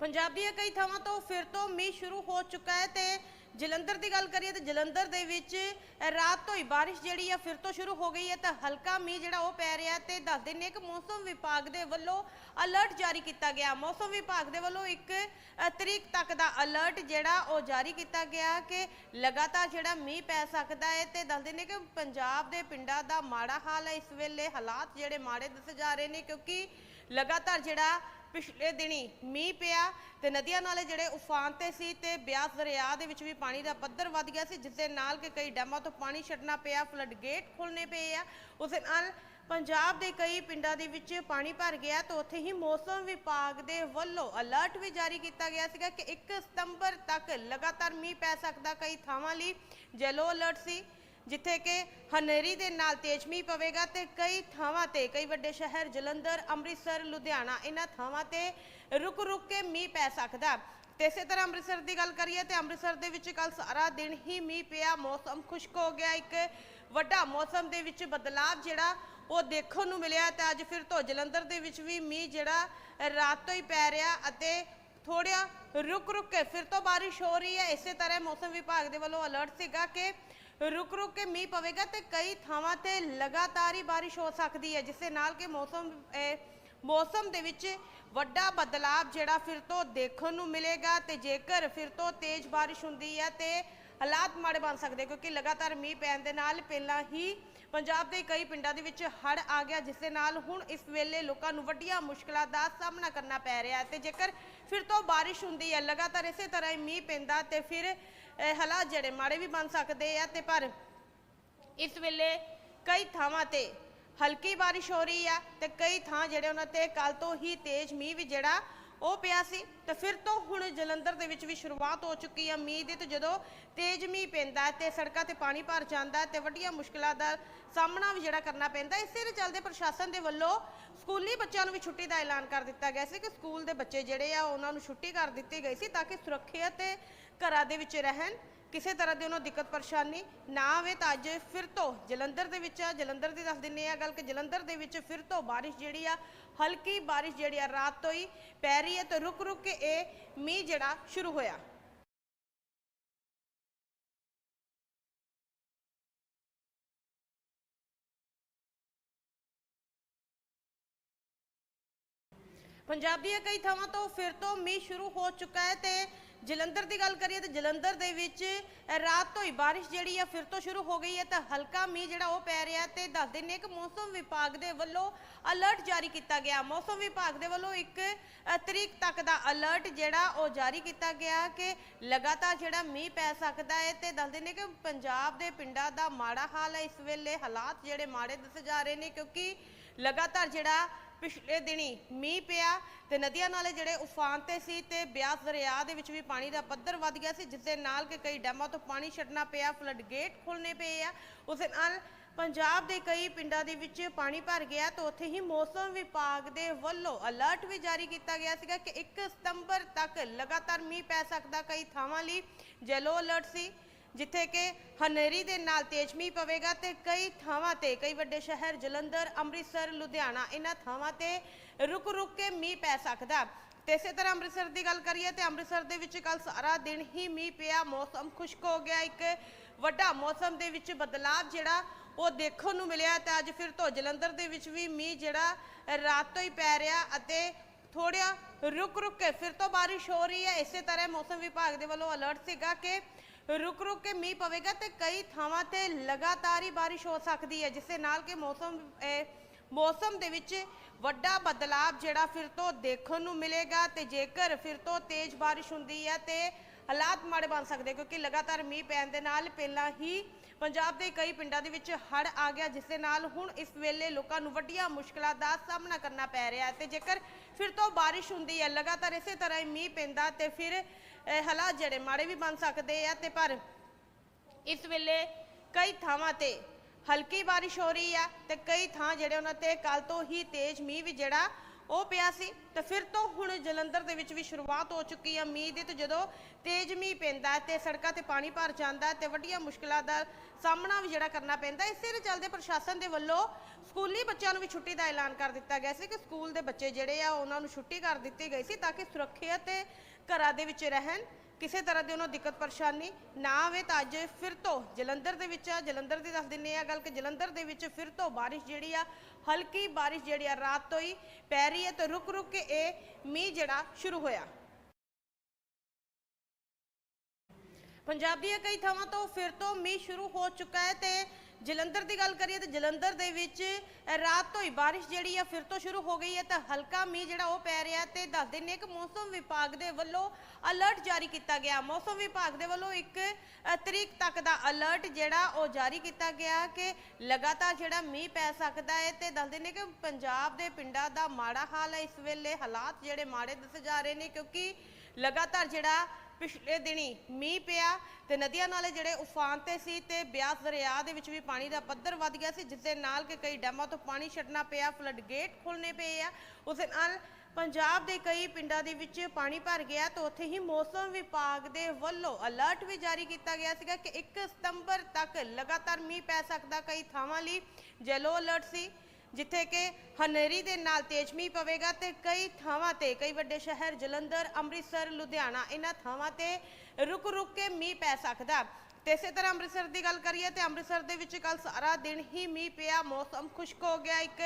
ਪੰਜਾਬ ਦੀਆਂ ਕਈ ਥਾਵਾਂ ਤੋਂ ਫਿਰ ਤੋਂ ਮੀਂਹ ਸ਼ੁਰੂ ਹੋ ਚੁੱਕਾ ਹੈ ਤੇ ਜਲੰਧਰ ਦੀ ਗੱਲ ਕਰੀਏ ਤਾਂ ਜਲੰਧਰ ਦੇ ਵਿੱਚ ਰਾਤ ਤੋਂ ਹੀ ਬਾਰਿਸ਼ ਜਿਹੜੀ ਆ ਫਿਰ ਤੋਂ ਸ਼ੁਰੂ ਹੋ ਗਈ ਹੈ ਤਾਂ ਹਲਕਾ ਮੀਂਹ ਜਿਹੜਾ ਉਹ ਪੈ ਰਿਹਾ ਤੇ ਦੱਸਦੇ ਨੇ ਕਿ ਮੌਸਮ ਵਿਭਾਗ ਦੇ ਵੱਲੋਂ ਅਲਰਟ ਜਾਰੀ ਕੀਤਾ ਗਿਆ। ਮੌਸਮ ਵਿਭਾਗ ਦੇ ਵੱਲੋਂ ਇੱਕ ਤਰੀਕ ਤੱਕ ਦਾ ਅਲਰਟ ਜਿਹੜਾ ਉਹ ਜਾਰੀ ਕੀਤਾ ਗਿਆ ਕਿ ਲਗਾਤਾਰ ਜਿਹੜਾ ਮੀਂਹ ਪੈ ਸਕਦਾ ਹੈ ਤੇ ਦੱਸਦੇ ਨੇ ਕਿ ਪੰਜਾਬ ਦੇ ਪਿੰਡਾਂ ਦਾ ਮਾੜਾ ਹਾਲ ਹੈ। ਇਸ ਵੇਲੇ ਹਾਲਾਤ ਜਿਹੜੇ ਮਾੜੇ ਦੱਸੇ ਜਾ ਰਹੇ ਨੇ ਕਿਉਂਕਿ ਲਗਾਤਾਰ ਜਿਹੜਾ ਪਿਛਲੇ ਦਿਨੀ ਮੀਂਹ ਪਿਆ ਤੇ ਨਦੀਆਂ ਨਾਲੇ ਜਿਹੜੇ ਉਫਾਨ ਤੇ ਸੀ ਤੇ ਬਿਆਸ ਦਰਿਆ ਦੇ ਵਿੱਚ ਵੀ ਪਾਣੀ ਦਾ ਪੱਧਰ ਵੱਧ ਗਿਆ ਸੀ ਜਿਸ ਦੇ ਨਾਲ ਕਿ ਕਈ ਡੈਮਾਂ ਤੋਂ ਪਾਣੀ ਛੱਡਣਾ ਪਿਆ, ਫਲੱਡ ਗੇਟ ਖੋਲਣੇ ਪਏ ਆ। ਉਸ ਦੇ ਨਾਲ ਪੰਜਾਬ ਦੇ ਕਈ ਪਿੰਡਾਂ ਦੇ ਵਿੱਚ ਪਾਣੀ ਭਰ ਗਿਆ ਤਾਂ ਉੱਥੇ ਹੀ ਮੌਸਮ ਵਿਭਾਗ ਦੇ ਵੱਲੋਂ ਅਲਰਟ ਵੀ ਜਾਰੀ ਕੀਤਾ ਗਿਆ ਸੀਗਾ ਕਿ 1 ਸਤੰਬਰ ਤੱਕ ਲਗਾਤਾਰ ਮੀਂਹ ਪੈ ਸਕਦਾ, ਕਈ ਥਾਵਾਂ ਲਈ ਜੈਲੋ ਅਲਰਟ ਸੀ। ਜਿੱਥੇ ਕਿ ਹਨੇਰੀ ਦੇ ਨਾਲ ਤੇਜ਼ ਮੀਂਹ ਪਵੇਗਾ ਤੇ ਕਈ ਥਾਵਾਂ ਤੇ, ਕਈ ਵੱਡੇ ਸ਼ਹਿਰ ਜਲੰਧਰ, ਅੰਮ੍ਰਿਤਸਰ, ਲੁਧਿਆਣਾ ਇਹਨਾਂ ਥਾਵਾਂ ਤੇ ਰੁਕ ਰੁਕ ਕੇ ਮੀਂਹ ਪੈ ਸਕਦਾ। ਤੇ ਇਸੇ ਤਰ੍ਹਾਂ ਅੰਮ੍ਰਿਤਸਰ ਦੀ ਗੱਲ ਕਰੀਏ ਤੇ ਅੰਮ੍ਰਿਤਸਰ ਦੇ ਵਿੱਚ ਕੱਲ ਸਾਰਾ ਦਿਨ ਹੀ ਮੀਂਹ ਪਿਆ, ਮੌਸਮ ਖੁਸ਼ਕ ਹੋ ਗਿਆ। ਇੱਕ ਵੱਡਾ ਮੌਸਮ ਦੇ ਵਿੱਚ ਬਦਲਾਅ ਜਿਹੜਾ ਉਹ ਦੇਖਣ ਨੂੰ ਮਿਲਿਆ ਤੇ ਅੱਜ ਫਿਰ ਤੋਂ ਜਲੰਧਰ ਦੇ ਵਿੱਚ ਵੀ ਮੀਂਹ ਜਿਹੜਾ ਰਾਤ ਤੋਂ ਹੀ ਪੈ ਰਿਹਾ ਅਤੇ ਥੋੜ੍ਹਾ ਰੁਕ ਰੁਕ ਕੇ ਫਿਰ ਤੋਂ ਬਾਰਿਸ਼ ਹੋ ਰਹੀ ਹੈ। ਇਸੇ ਤਰ੍ਹਾਂ ਮੌਸਮ ਵਿਭਾਗ ਦੇ ਵੱਲੋਂ ਅਲਰਟ ਸੀਗਾ ਕਿ ਰੁਕ ਰੁਕ ਕੇ ਮੀਂਹ ਪਵੇਗਾ ਤੇ ਕਈ ਥਾਵਾਂ ਤੇ ਲਗਾਤਾਰ ਹੀ ਬਾਰਿਸ਼ ਹੋ ਸਕਦੀ ਹੈ, ਜਿਸ ਦੇ ਨਾਲ ਕਿ ਮੌਸਮ ਮੌਸਮ ਦੇ ਵਿੱਚ ਵੱਡਾ ਬਦਲਾਅ ਜਿਹੜਾ ਫਿਰ ਤੋਂ ਦੇਖਣ ਨੂੰ ਮਿਲੇਗਾ ਤੇ ਜੇਕਰ ਫਿਰ ਤੋਂ ਤੇਜ਼ ਬਾਰਿਸ਼ ਹੁੰਦੀ ਹੈ ਤੇ ਹਾਲਾਤ ਮਾੜੇ ਬਣ ਸਕਦੇ ਕਿਉਂਕਿ ਲਗਾਤਾਰ ਮੀਂਹ ਪੈਣ ਦੇ ਨਾਲ ਪਹਿਲਾਂ ਹੀ ਪੰਜਾਬ ਦੇ ਕਈ ਪਿੰਡਾਂ ਦੇ ਵਿੱਚ ਹੜ੍ਹ ਆ ਗਿਆ, ਜਿਸ ਦੇ ਨਾਲ ਹੁਣ ਇਸ ਵੇਲੇ ਲੋਕਾਂ ਨੂੰ ਵੱਡੀਆਂ ਮੁਸ਼ਕਲਾਂ ਦਾ ਸਾਹਮਣਾ ਕਰਨਾ ਪੈ ਰਿਹਾ ਹੈ ਤੇ ਜੇਕਰ ਫਿਰ ਤੋਂ ਬਾਰਿਸ਼ ਹੁੰਦੀ ਹੈ, ਲਗਾਤਾਰ ਇਸੇ ਤਰ੍ਹਾਂ ਹੀ ਮੀਂਹ ਪੈਂਦਾ ਤੇ ਫਿਰ ਹਾਲਾਤ ਜਿਹੜੇ ਮਾੜੇ ਵੀ ਬਣ ਸਕਦੇ ਆ ਤੇ ਪਰ ਇਸ ਵੇਲੇ ਕਈ ਥਾਵਾਂ ਤੇ ਹਲਕੀ ਬਾਰਿਸ਼ ਹੋ ਰਹੀ ਆ ਤੇ ਕਈ ਥਾਂ ਜਿਹੜੇ ਉਹਨਾਂ ਤੇ ਕੱਲ ਤੋਂ ਹੀ ਤੇਜ਼ ਮੀਂਹ ਵੀ ਜਿਹੜਾ ਉਹ ਪਿਆ ਸੀ। ਤੇ ਫਿਰ ਤੋਂ ਹੁਣ ਜਲੰਧਰ ਦੇ ਵਿੱਚ ਵੀ ਸ਼ੁਰੂਆਤ ਹੋ ਚੁੱਕੀ ਆ ਮੀਂਹ ਦੀ ਤੇ ਜਦੋਂ ਤੇਜ਼ ਮੀਂਹ ਪੈਂਦਾ ਤੇ ਸੜਕਾਂ ਤੇ ਪਾਣੀ ਭਰ ਜਾਂਦਾ ਤੇ ਵੱਡੀਆਂ ਮੁਸ਼ਕਲਾਂ ਦਾ ਸਾਹਮਣਾ ਵੀ ਜਿਹੜਾ ਕਰਨਾ ਪੈਂਦਾ ਇਸੇ ਦੇ ਚੱਲਦੇ ਪ੍ਰਸ਼ਾਸਨ ਦੇ ਵੱਲੋਂ ਸਕੂਲੀ ਬੱਚਿਆਂ ਨੂੰ ਵੀ ਛੁੱਟੀ ਦਾ ਐਲਾਨ ਕਰ ਦਿੱਤਾ ਗਿਆ ਸੀ ਕਿ ਸਕੂਲ ਦੇ ਬੱਚੇ ਜਿਹੜੇ ਆ ਉਹਨਾਂ ਨੂੰ ਛੁੱਟੀ ਕਰ ਦਿੱਤੀ ਗਈ ਸੀ ਤਾਂ ਕਿ ਸੁਰੱਖਿਅਤ ਘਰਾਂ ਦੇ ਵਿੱਚ ਰਹਿਣ, ਕਿਸੇ ਤਰ੍ਹਾਂ ਦੀ ਉਹਨਾਂ ਨੂੰ ਦਿੱਕਤ ਪਰੇਸ਼ਾਨੀ ਨਾ ਆਵੇ ਤਾਂ ਅੱਜ ਫਿਰ ਤੋਂ ਜਲੰਧਰ ਦੇ ਵਿੱਚ ਜਲੰਧਰ ਦੀ ਦੱਸ ਦਿੰਨੇ ਆ ਗੱਲ ਕਿ ਜਲੰਧਰ ਦੇ ਵਿੱਚ ਫਿਰ ਤੋਂ ਬਾਰਿਸ਼ ਜਿਹੜੀ ਆ, ਹਲਕੀ ਬਾਰਿਸ਼ ਜਿਹੜੀ ਆ ਰਾਤ ਤੋਂ ਹੀ ਪੈ ਰਹੀ ਹੈ ਤੇ ਰੁਕ ਰੁਕ ਕੇ ਇਹ ਮੀਂਹ ਜਿਹੜਾ ਸ਼ੁਰੂ ਹੋਇਆ। ਪੰਜਾਬ ਦੀਆਂ ਕਈ ਥਾਵਾਂ ਤੋਂ ਫਿਰ ਤੋਂ ਮੀਂਹ ਸ਼ੁਰੂ ਹੋ ਚੁੱਕਾ ਹੈ ਤੇ ਜਲੰਧਰ ਦੀ ਗੱਲ ਕਰੀਏ ਤਾਂ ਜਲੰਧਰ ਦੇ ਵਿੱਚ ਰਾਤ ਤੋਂ ਹੀ ਬਾਰਿਸ਼ ਜਿਹੜੀ ਆ ਫਿਰ ਤੋਂ ਸ਼ੁਰੂ ਹੋ ਗਈ ਹੈ ਤਾਂ ਹਲਕਾ ਮੀਂਹ ਜਿਹੜਾ ਉਹ ਪੈ ਰਿਹਾ ਤੇ ਦੱਸਦੇ ਨੇ ਕਿ ਮੌਸਮ ਵਿਭਾਗ ਦੇ ਵੱਲੋਂ ਅਲਰਟ ਜਾਰੀ ਕੀਤਾ ਗਿਆ। ਮੌਸਮ ਵਿਭਾਗ ਦੇ ਵੱਲੋਂ ਇੱਕ ਤਰੀਕ ਤੱਕ ਦਾ ਅਲਰਟ ਜਿਹੜਾ ਉਹ ਜਾਰੀ ਕੀਤਾ ਗਿਆ ਕਿ ਲਗਾਤਾਰ ਜਿਹੜਾ ਮੀਂਹ ਪੈ ਸਕਦਾ ਹੈ ਤੇ ਦੱਸਦੇ ਨੇ ਕਿ ਪੰਜਾਬ ਦੇ ਪਿੰਡਾਂ ਦਾ ਮਾੜਾ ਹਾਲ ਹੈ। ਇਸ ਵੇਲੇ ਹਾਲਾਤ ਜਿਹੜੇ ਮਾੜੇ ਦੱਸੇ ਜਾ ਰਹੇ ਨੇ ਕਿਉਂਕਿ ਲਗਾਤਾਰ ਜਿਹੜਾ ਪਿਛਲੇ ਦਿਨੀ ਮੀਂਹ ਪਿਆ ਤੇ ਨਦੀਆਂ ਨਾਲੇ ਜਿਹੜੇ ਉਫਾਨ ਤੇ ਸੀ ਤੇ ਬਿਆਸ ਦਰਿਆ ਦੇ ਵਿੱਚ ਵੀ ਪਾਣੀ ਦਾ ਪੱਧਰ ਵੱਧ ਗਿਆ ਸੀ ਜਿਸ ਦੇ ਨਾਲ ਕਿ ਕਈ ਡੈਮਾਂ ਤੋਂ ਪਾਣੀ ਛੱਡਣਾ ਪਿਆ, ਫਲੱਡ ਗੇਟ ਖੋਲਣੇ ਪਏ ਆ। ਉਸ ਦੇ ਨਾਲ ਪੰਜਾਬ ਦੇ ਕਈ ਪਿੰਡਾਂ ਦੇ ਵਿੱਚ ਪਾਣੀ ਭਰ ਗਿਆ ਤਾਂ ਉੱਥੇ ਹੀ ਮੌਸਮ ਵਿਭਾਗ ਦੇ ਵੱਲੋਂ ਅਲਰਟ ਵੀ ਜਾਰੀ ਕੀਤਾ ਗਿਆ ਸੀਗਾ ਕਿ 1 ਸਤੰਬਰ ਤੱਕ ਲਗਾਤਾਰ ਮੀਂਹ ਪੈ ਸਕਦਾ ਕਈ ਥਾਵਾਂ ਲਈ। ਜੈਲੋ ਅਲਰਟ ਸੀ। ਜਿੱਥੇ ਕਿ ਹਨੇਰੀ ਦੇ ਨਾਲ ਤੇਜ਼ ਮੀਂਹ ਪਵੇਗਾ ਤੇ ਕਈ ਥਾਵਾਂ ਤੇ, ਕਈ ਵੱਡੇ ਸ਼ਹਿਰ, ਜਲੰਧਰ, ਅੰਮ੍ਰਿਤਸਰ, ਲੁਧਿਆਣਾ, ਇਹਨਾਂ ਥਾਵਾਂ ਤੇ ਰੁਕ ਰੁਕ ਕੇ ਮੀਂਹ ਪੈ ਸਕਦਾ। ਤੇ ਇਸੇ ਤਰ੍ਹਾਂ ਅੰਮ੍ਰਿਤਸਰ ਦੀ ਗੱਲ ਕਰੀਏ ਤੇ ਅੰਮ੍ਰਿਤਸਰ ਦੇ ਵਿੱਚ ਕੱਲ ਸਾਰਾ ਦਿਨ ਹੀ ਮੀਂਹ ਪਿਆ, ਮੌਸਮ ਖੁਸ਼ਕ ਹੋ ਗਿਆ। ਇੱਕ ਵੱਡਾ ਮੌਸਮ ਦੇ ਵਿੱਚ ਬਦਲਾਅ ਜਿਹੜਾ ਉਹ ਦੇਖਣ ਨੂੰ ਮਿਲਿਆ ਤੇ ਅੱਜ ਫਿਰ ਤੋਂ ਜਲੰਧਰ ਦੇ ਵਿੱਚ ਵੀ ਮੀਂਹ ਜਿਹੜਾ ਰਾਤ ਤੋਂ ਹੀ ਪੈ ਰਿਹਾ ਅਤੇ ਥੋੜ੍ਹਾ ਰੁਕ ਰੁਕ ਕੇ ਫਿਰ ਤੋਂ ਬਾਰਿਸ਼ ਹੋ ਰਹੀ ਹੈ। ਇਸੇ ਤਰ੍ਹਾਂ ਮੌਸਮ ਵਿਭਾਗ ਦੇ ਵੱਲੋਂ ਅਲਰਟ ਸੀਗਾ ਕਿ ਰੁਕ ਰੁਕ ਕੇ ਮੀਂਹ ਪਵੇਗਾ ਤੇ ਕਈ ਥਾਵਾਂ ਤੇ ਲਗਾਤਾਰ ਹੀ ਬਾਰਿਸ਼ ਹੋ ਸਕਦੀ ਹੈ, ਜਿਸ ਦੇ ਨਾਲ ਕਿ ਮੌਸਮ ਮੌਸਮ ਦੇ ਵਿੱਚ ਵੱਡਾ ਬਦਲਾਅ ਜਿਹੜਾ ਫਿਰ ਤੋਂ ਦੇਖਣ ਨੂੰ ਮਿਲੇਗਾ ਤੇ ਜੇਕਰ ਫਿਰ ਤੋਂ ਤੇਜ਼ ਬਾਰਿਸ਼ ਹੁੰਦੀ ਹੈ ਤੇ ਹਾਲਾਤ ਮਾੜੇ ਬਣ ਸਕਦੇ ਕਿਉਂਕਿ ਲਗਾਤਾਰ ਮੀਂਹ ਪੈਣ ਦੇ ਨਾਲ ਪਹਿਲਾਂ ਹੀ ਪੰਜਾਬ ਦੇ ਕਈ ਪਿੰਡਾਂ ਦੇ ਵਿੱਚ ਹੜ੍ਹ ਆ ਗਿਆ, ਜਿਸ ਦੇ ਨਾਲ ਹੁਣ ਇਸ ਵੇਲੇ ਲੋਕਾਂ ਨੂੰ ਵੱਡੀਆਂ ਮੁਸ਼ਕਲਾਂ ਦਾ ਸਾਹਮਣਾ ਕਰਨਾ ਪੈ ਰਿਹਾ ਹੈ ਤੇ ਜੇਕਰ ਫਿਰ ਤੋਂ ਬਾਰਿਸ਼ ਹੁੰਦੀ ਹੈ, ਲਗਾਤਾਰ ਇਸੇ ਤਰ੍ਹਾਂ ਹੀ ਮੀਂਹ ਪੈਂਦਾ ਤੇ ਫਿਰ ਹਾਲਾਤ ਜਿਹੜੇ ਮਾੜੇ ਵੀ ਬਣ ਸਕਦੇ ਆ ਤੇ ਪਰ ਇਸ ਵੇਲੇ ਕਈ ਥਾਵਾਂ ਤੇ ਹਲਕੀ ਬਾਰਿਸ਼ ਹੋ ਰਹੀ ਆ ਤੇ ਕਈ ਥਾਂ ਜਿਹੜੇ ਉਹਨਾਂ ਤੇ ਕੱਲ ਤੋਂ ਹੀ ਤੇਜ਼ ਮੀਂਹ ਵੀ ਜਿਹੜਾ ਉਹ ਪਿਆ ਸੀ। ਤੇ ਫਿਰ ਤੋਂ ਹੁਣ ਜਲੰਧਰ ਦੇ ਵਿੱਚ ਵੀ ਸ਼ੁਰੂਆਤ ਹੋ ਚੁੱਕੀ ਆ ਮੀਂਹ ਦੀ ਤੇ ਜਦੋਂ ਤੇਜ਼ ਮੀਂਹ ਪੈਂਦਾ ਤੇ ਸੜਕਾਂ ਤੇ ਪਾਣੀ ਭਰ ਜਾਂਦਾ ਤੇ ਵੱਡੀਆਂ ਮੁਸ਼ਕਲਾਂ ਦਾ ਸਾਹਮਣਾ ਵੀ ਜਿਹੜਾ ਕਰਨਾ ਪੈਂਦਾ ਇਸੇ ਦੇ ਚੱਲਦੇ ਪ੍ਰਸ਼ਾਸਨ ਦੇ ਵੱਲੋਂ ਸਕੂਲੀ ਬੱਚਿਆਂ ਨੂੰ ਵੀ ਛੁੱਟੀ ਦਾ ਐਲਾਨ ਕਰ ਦਿੱਤਾ ਗਿਆ ਸੀ ਕਿ ਸਕੂਲ ਦੇ ਬੱਚੇ ਜਿਹੜੇ ਆ ਉਹਨਾਂ ਨੂੰ ਛੁੱਟੀ ਕਰ ਦਿੱਤੀ ਗਈ ਸੀ ਤਾਂ ਕਿ ਸੁਰੱਖਿਅਤ ਘਰਾਂ ਦੇ ਵਿੱਚ ਰਹਿਣ, ਕਿਸੇ ਤਰ੍ਹਾਂ ਦੀ ਉਹਨਾਂ ਨੂੰ ਦਿੱਕਤ ਪਰੇਸ਼ਾਨੀ ਨਾ ਆਵੇ ਤਾਂ ਅੱਜ ਫਿਰ ਤੋਂ ਜਲੰਧਰ ਦੇ ਵਿੱਚ ਆ, ਜਲੰਧਰ ਦੀ ਦੱਸ ਦਿੰਨੇ ਆ ਗੱਲ ਕਿ ਜਲੰਧਰ ਦੇ ਵਿੱਚ ਫਿਰ ਤੋਂ ਬਾਰਿਸ਼ ਜਿਹੜੀ ਆ, ਹਲਕੀ ਬਾਰਿਸ਼ ਜਿਹੜੀ ਆ ਰਾਤ ਤੋਂ ਹੀ ਪੈ ਰਹੀ ਹੈ ਤੇ ਰੁਕ ਰੁਕ ਕੇ ਇਹ ਮੀਂਹ ਜਿਹੜਾ ਸ਼ੁਰੂ ਹੋਇਆ। ਪੰਜਾਬ ਦੀਆਂ ਕਈ ਥਾਵਾਂ ਤੋਂ ਫਿਰ ਤੋਂ ਮੀਂਹ ਸ਼ੁਰੂ ਹੋ ਚੁੱਕਾ ਹੈ ਤੇ ਜਲੰਧਰ ਦੀ ਗੱਲ ਕਰੀਏ ਤਾਂ ਜਲੰਧਰ ਦੇ ਵਿੱਚ ਰਾਤ ਤੋਂ ਹੀ ਬਾਰਿਸ਼ ਜਿਹੜੀ ਆ ਫਿਰ ਤੋਂ ਸ਼ੁਰੂ ਹੋ ਗਈ ਹੈ ਤਾਂ ਹਲਕਾ ਮੀਂਹ ਜਿਹੜਾ ਉਹ ਪੈ ਰਿਹਾ ਤੇ ਦੱਸ ਦਿੰਨੇ ਕਿ ਮੌਸਮ ਵਿਭਾਗ ਦੇ ਵੱਲੋਂ ਅਲਰਟ ਜਾਰੀ ਕੀਤਾ ਗਿਆ। ਮੌਸਮ ਵਿਭਾਗ ਦੇ ਵੱਲੋਂ ਇੱਕ ਤਰੀਕ ਤੱਕ ਦਾ ਅਲਰਟ ਜਿਹੜਾ ਉਹ ਜਾਰੀ ਕੀਤਾ ਗਿਆ ਕਿ ਲਗਾਤਾਰ ਜਿਹੜਾ ਮੀਂਹ ਪੈ ਸਕਦਾ ਹੈ ਤੇ ਦੱਸ ਦਿੰਨੇ ਕਿ ਪੰਜਾਬ ਦੇ ਪਿੰਡਾਂ ਦਾ ਮਾੜਾ ਹਾਲ ਹੈ। ਇਸ ਵੇਲੇ ਹਾਲਾਤ ਜਿਹੜੇ ਮਾੜੇ ਦੱਸੇ ਜਾ ਰਹੇ ਨੇ ਕਿਉਂਕਿ ਲਗਾਤਾਰ ਜਿਹੜਾ ਪਿਛਲੇ ਦਿਨੀ ਮੀਂਹ ਪਿਆ ਤੇ ਨਦੀਆਂ ਨਾਲੇ ਜਿਹੜੇ ਉਫਾਨ ਤੇ ਸੀ ਤੇ ਬਿਆਸ ਦਰਿਆ ਦੇ ਵਿੱਚ ਵੀ ਪਾਣੀ ਦਾ ਪੱਧਰ ਵੱਧ ਗਿਆ ਸੀ ਜਿਸ ਦੇ ਨਾਲ ਕਿ ਕਈ ਡੈਮਾਂ ਤੋਂ ਪਾਣੀ ਛੱਡਣਾ ਪਿਆ ਫਲੱਡ ਗੇਟ ਖੋਲਣੇ ਪਏ ਆ। ਉਸ ਦੇ ਨਾਲ ਪੰਜਾਬ ਦੇ ਕਈ ਪਿੰਡਾਂ ਦੇ ਵਿੱਚ ਪਾਣੀ ਭਰ ਗਿਆ ਤਾਂ ਉੱਥੇ ਹੀ ਮੌਸਮ ਵਿਭਾਗ ਦੇ ਵੱਲੋਂ ਅਲਰਟ ਵੀ ਜਾਰੀ ਕੀਤਾ ਗਿਆ ਸੀਗਾ ਕਿ 1 ਸਤੰਬਰ ਤੱਕ ਲਗਾਤਾਰ ਮੀਂਹ ਪੈ ਸਕਦਾ ਕਈ ਥਾਵਾਂ ਲਈ। ਜੈਲੋ ਅਲਰਟ ਸੀ। ਜਿੱਥੇ ਕਿ ਹਨੇਰੀ ਦੇ ਨਾਲ ਤੇਜ਼ ਮੀਂਹ ਪਵੇਗਾ ਤੇ ਕਈ ਥਾਵਾਂ ਤੇ, ਕਈ ਵੱਡੇ ਸ਼ਹਿਰ ਜਲੰਧਰ, ਅੰਮ੍ਰਿਤਸਰ, ਲੁਧਿਆਣਾ, ਇਹਨਾਂ ਥਾਵਾਂ ਤੇ ਰੁਕ ਰੁਕ ਕੇ ਮੀਂਹ ਪੈ ਸਕਦਾ। ਤੇ ਇਸੇ ਤਰ੍ਹਾਂ ਅੰਮ੍ਰਿਤਸਰ ਦੀ ਗੱਲ ਕਰੀਏ ਤੇ ਅੰਮ੍ਰਿਤਸਰ ਦੇ ਵਿੱਚ ਕੱਲ ਸਾਰਾ ਦਿਨ ਹੀ ਮੀਂਹ ਪਿਆ, ਮੌਸਮ ਖੁਸ਼ਕ ਹੋ ਗਿਆ। ਇੱਕ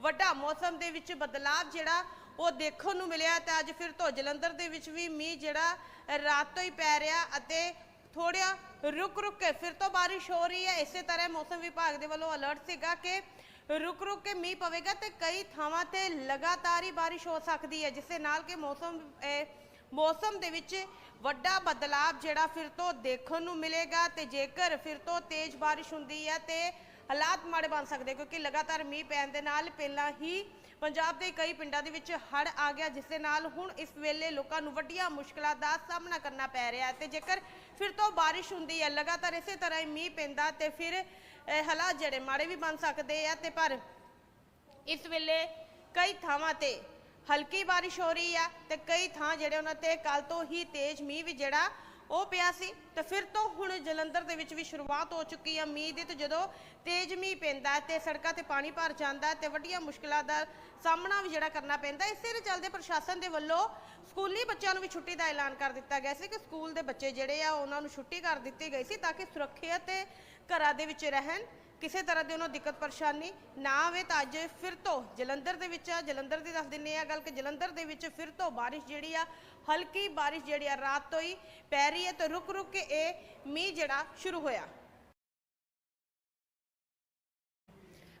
ਵੱਡਾ ਮੌਸਮ ਦੇ ਵਿੱਚ ਬਦਲਾਅ ਜਿਹੜਾ ਉਹ ਦੇਖਣ ਨੂੰ ਮਿਲਿਆ ਤੇ ਅੱਜ ਫਿਰ ਤੋਂ ਜਲੰਧਰ ਦੇ ਵਿੱਚ ਵੀ ਮੀਂਹ ਜਿਹੜਾ ਰਾਤ ਤੋਂ ਹੀ ਪੈ ਰਿਹਾ ਅਤੇ ਥੋੜ੍ਹਾ ਰੁਕ ਰੁਕ ਕੇ ਫਿਰ ਤੋਂ ਬਾਰਿਸ਼ ਹੋ ਰਹੀ ਹੈ। ਇਸੇ ਤਰ੍ਹਾਂ ਮੌਸਮ ਵਿਭਾਗ ਦੇ ਵੱਲੋਂ ਅਲਰਟ ਸੀਗਾ ਕਿ ਰੁਕ ਰੁਕ ਕੇ ਮੀਂਹ ਪਵੇਗਾ ਤੇ ਕਈ ਥਾਵਾਂ ਤੇ ਲਗਾਤਾਰ ਹੀ ਬਾਰਿਸ਼ ਹੋ ਸਕਦੀ ਹੈ, ਜਿਸ ਦੇ ਨਾਲ ਕਿ ਮੌਸਮ ਮੌਸਮ ਦੇ ਵਿੱਚ ਵੱਡਾ ਬਦਲਾਅ ਜਿਹੜਾ ਫਿਰ ਤੋਂ ਦੇਖਣ ਨੂੰ ਮਿਲੇਗਾ ਤੇ ਜੇਕਰ ਫਿਰ ਤੋਂ ਤੇਜ਼ ਬਾਰਿਸ਼ ਹੁੰਦੀ ਹੈ ਤੇ ਹਾਲਾਤ ਮਾੜੇ ਬਣ ਸਕਦੇ ਕਿਉਂਕਿ ਲਗਾਤਾਰ ਮੀਂਹ ਪੈਣ ਦੇ ਨਾਲ ਪਹਿਲਾਂ ਹੀ ਪੰਜਾਬ ਦੇ ਕਈ ਪਿੰਡਾਂ ਦੇ ਵਿੱਚ ਹੜ੍ਹ ਆ ਗਿਆ, ਜਿਸ ਦੇ ਨਾਲ ਹੁਣ ਇਸ ਵੇਲੇ ਲੋਕਾਂ ਨੂੰ ਵੱਡੀਆਂ ਮੁਸ਼ਕਲਾਂ ਦਾ ਸਾਹਮਣਾ ਕਰਨਾ ਪੈ ਰਿਹਾ ਹੈ ਤੇ ਜੇਕਰ ਫਿਰ ਤੋਂ ਬਾਰਿਸ਼ ਹੁੰਦੀ ਹੈ, ਲਗਾਤਾਰ ਇਸੇ ਤਰ੍ਹਾਂ ਹੀ ਮੀਂਹ ਪੈਂਦਾ ਤੇ ਫਿਰ ਹਾਲਾਤ ਜਿਹੜੇ ਮਾੜੇ ਵੀ ਬਣ ਸਕਦੇ ਆ ਤੇ ਪਰ ਇਸ ਵੇਲੇ ਕਈ ਥਾਵਾਂ ਤੇ ਹਲਕੀ ਬਾਰਿਸ਼ ਹੋ ਰਹੀ ਆ ਤੇ ਕਈ ਥਾਂ ਜਿਹੜੇ ਉਹਨਾਂ ਤੇ ਕੱਲ ਤੋਂ ਹੀ ਤੇਜ਼ ਮੀਂਹ ਵੀ ਜਿਹੜਾ ਉਹ ਪਿਆ ਸੀ। ਤੇ ਫਿਰ ਤੋਂ ਹੁਣ ਜਲੰਧਰ ਦੇ ਵਿੱਚ ਵੀ ਸ਼ੁਰੂਆਤ ਹੋ ਚੁੱਕੀ ਆ ਮੀਂਹ ਦੀ ਤੇ ਜਦੋਂ ਤੇਜ਼ ਮੀਂਹ ਪੈਂਦਾ ਤੇ ਸੜਕਾਂ ਤੇ ਪਾਣੀ ਭਰ ਜਾਂਦਾ ਤੇ ਵੱਡੀਆਂ ਮੁਸ਼ਕਲਾਂ ਦਾ ਸਾਹਮਣਾ ਵੀ ਜਿਹੜਾ ਕਰਨਾ ਪੈਂਦਾ, ਇਸੇ ਦੇ ਚੱਲਦੇ ਪ੍ਰਸ਼ਾਸਨ ਦੇ ਵੱਲੋਂ ਸਕੂਲੀ ਬੱਚਿਆਂ ਨੂੰ ਵੀ ਛੁੱਟੀ ਦਾ ਐਲਾਨ ਕਰ ਦਿੱਤਾ ਗਿਆ ਸੀ ਕਿ ਸਕੂਲ ਦੇ ਬੱਚੇ ਜਿਹੜੇ ਆ ਉਹਨਾਂ ਨੂੰ ਛੁੱਟੀ ਕਰ ਦਿੱਤੀ ਗਈ ਸੀ ਤਾਂ ਕਿ ਸੁਰੱਖਿਅਤ ਘਰਾਂ ਦੇ ਵਿੱਚ ਰਹਿਣ, ਕਿਸੇ ਤਰ੍ਹਾਂ ਦੀ ਉਹਨਾਂ ਨੂੰ ਦਿੱਕਤ ਪਰੇਸ਼ਾਨੀ ਨਾ ਆਵੇ ਤਾਂ ਅੱਜ ਫਿਰ ਤੋਂ ਜਲੰਧਰ ਦੇ ਵਿੱਚ ਆ, ਜਲੰਧਰ ਦੀ ਦੱਸ ਦਿੰਨੇ ਆ ਗੱਲ ਕਿ ਜਲੰਧਰ ਦੇ ਵਿੱਚ ਫਿਰ ਤੋਂ ਬਾਰਿਸ਼ ਜਿਹੜੀ ਆ, ਹਲਕੀ ਬਾਰਿਸ਼ ਜਿਹੜੀ ਆ ਰਾਤ ਤੋਂ ਹੀ ਪੈ ਰਹੀ ਹੈ ਤੇ ਰੁਕ ਰੁਕ ਕੇ ਇਹ ਮੀਂਹ ਜਿਹੜਾ ਸ਼ੁਰੂ ਹੋਇਆ।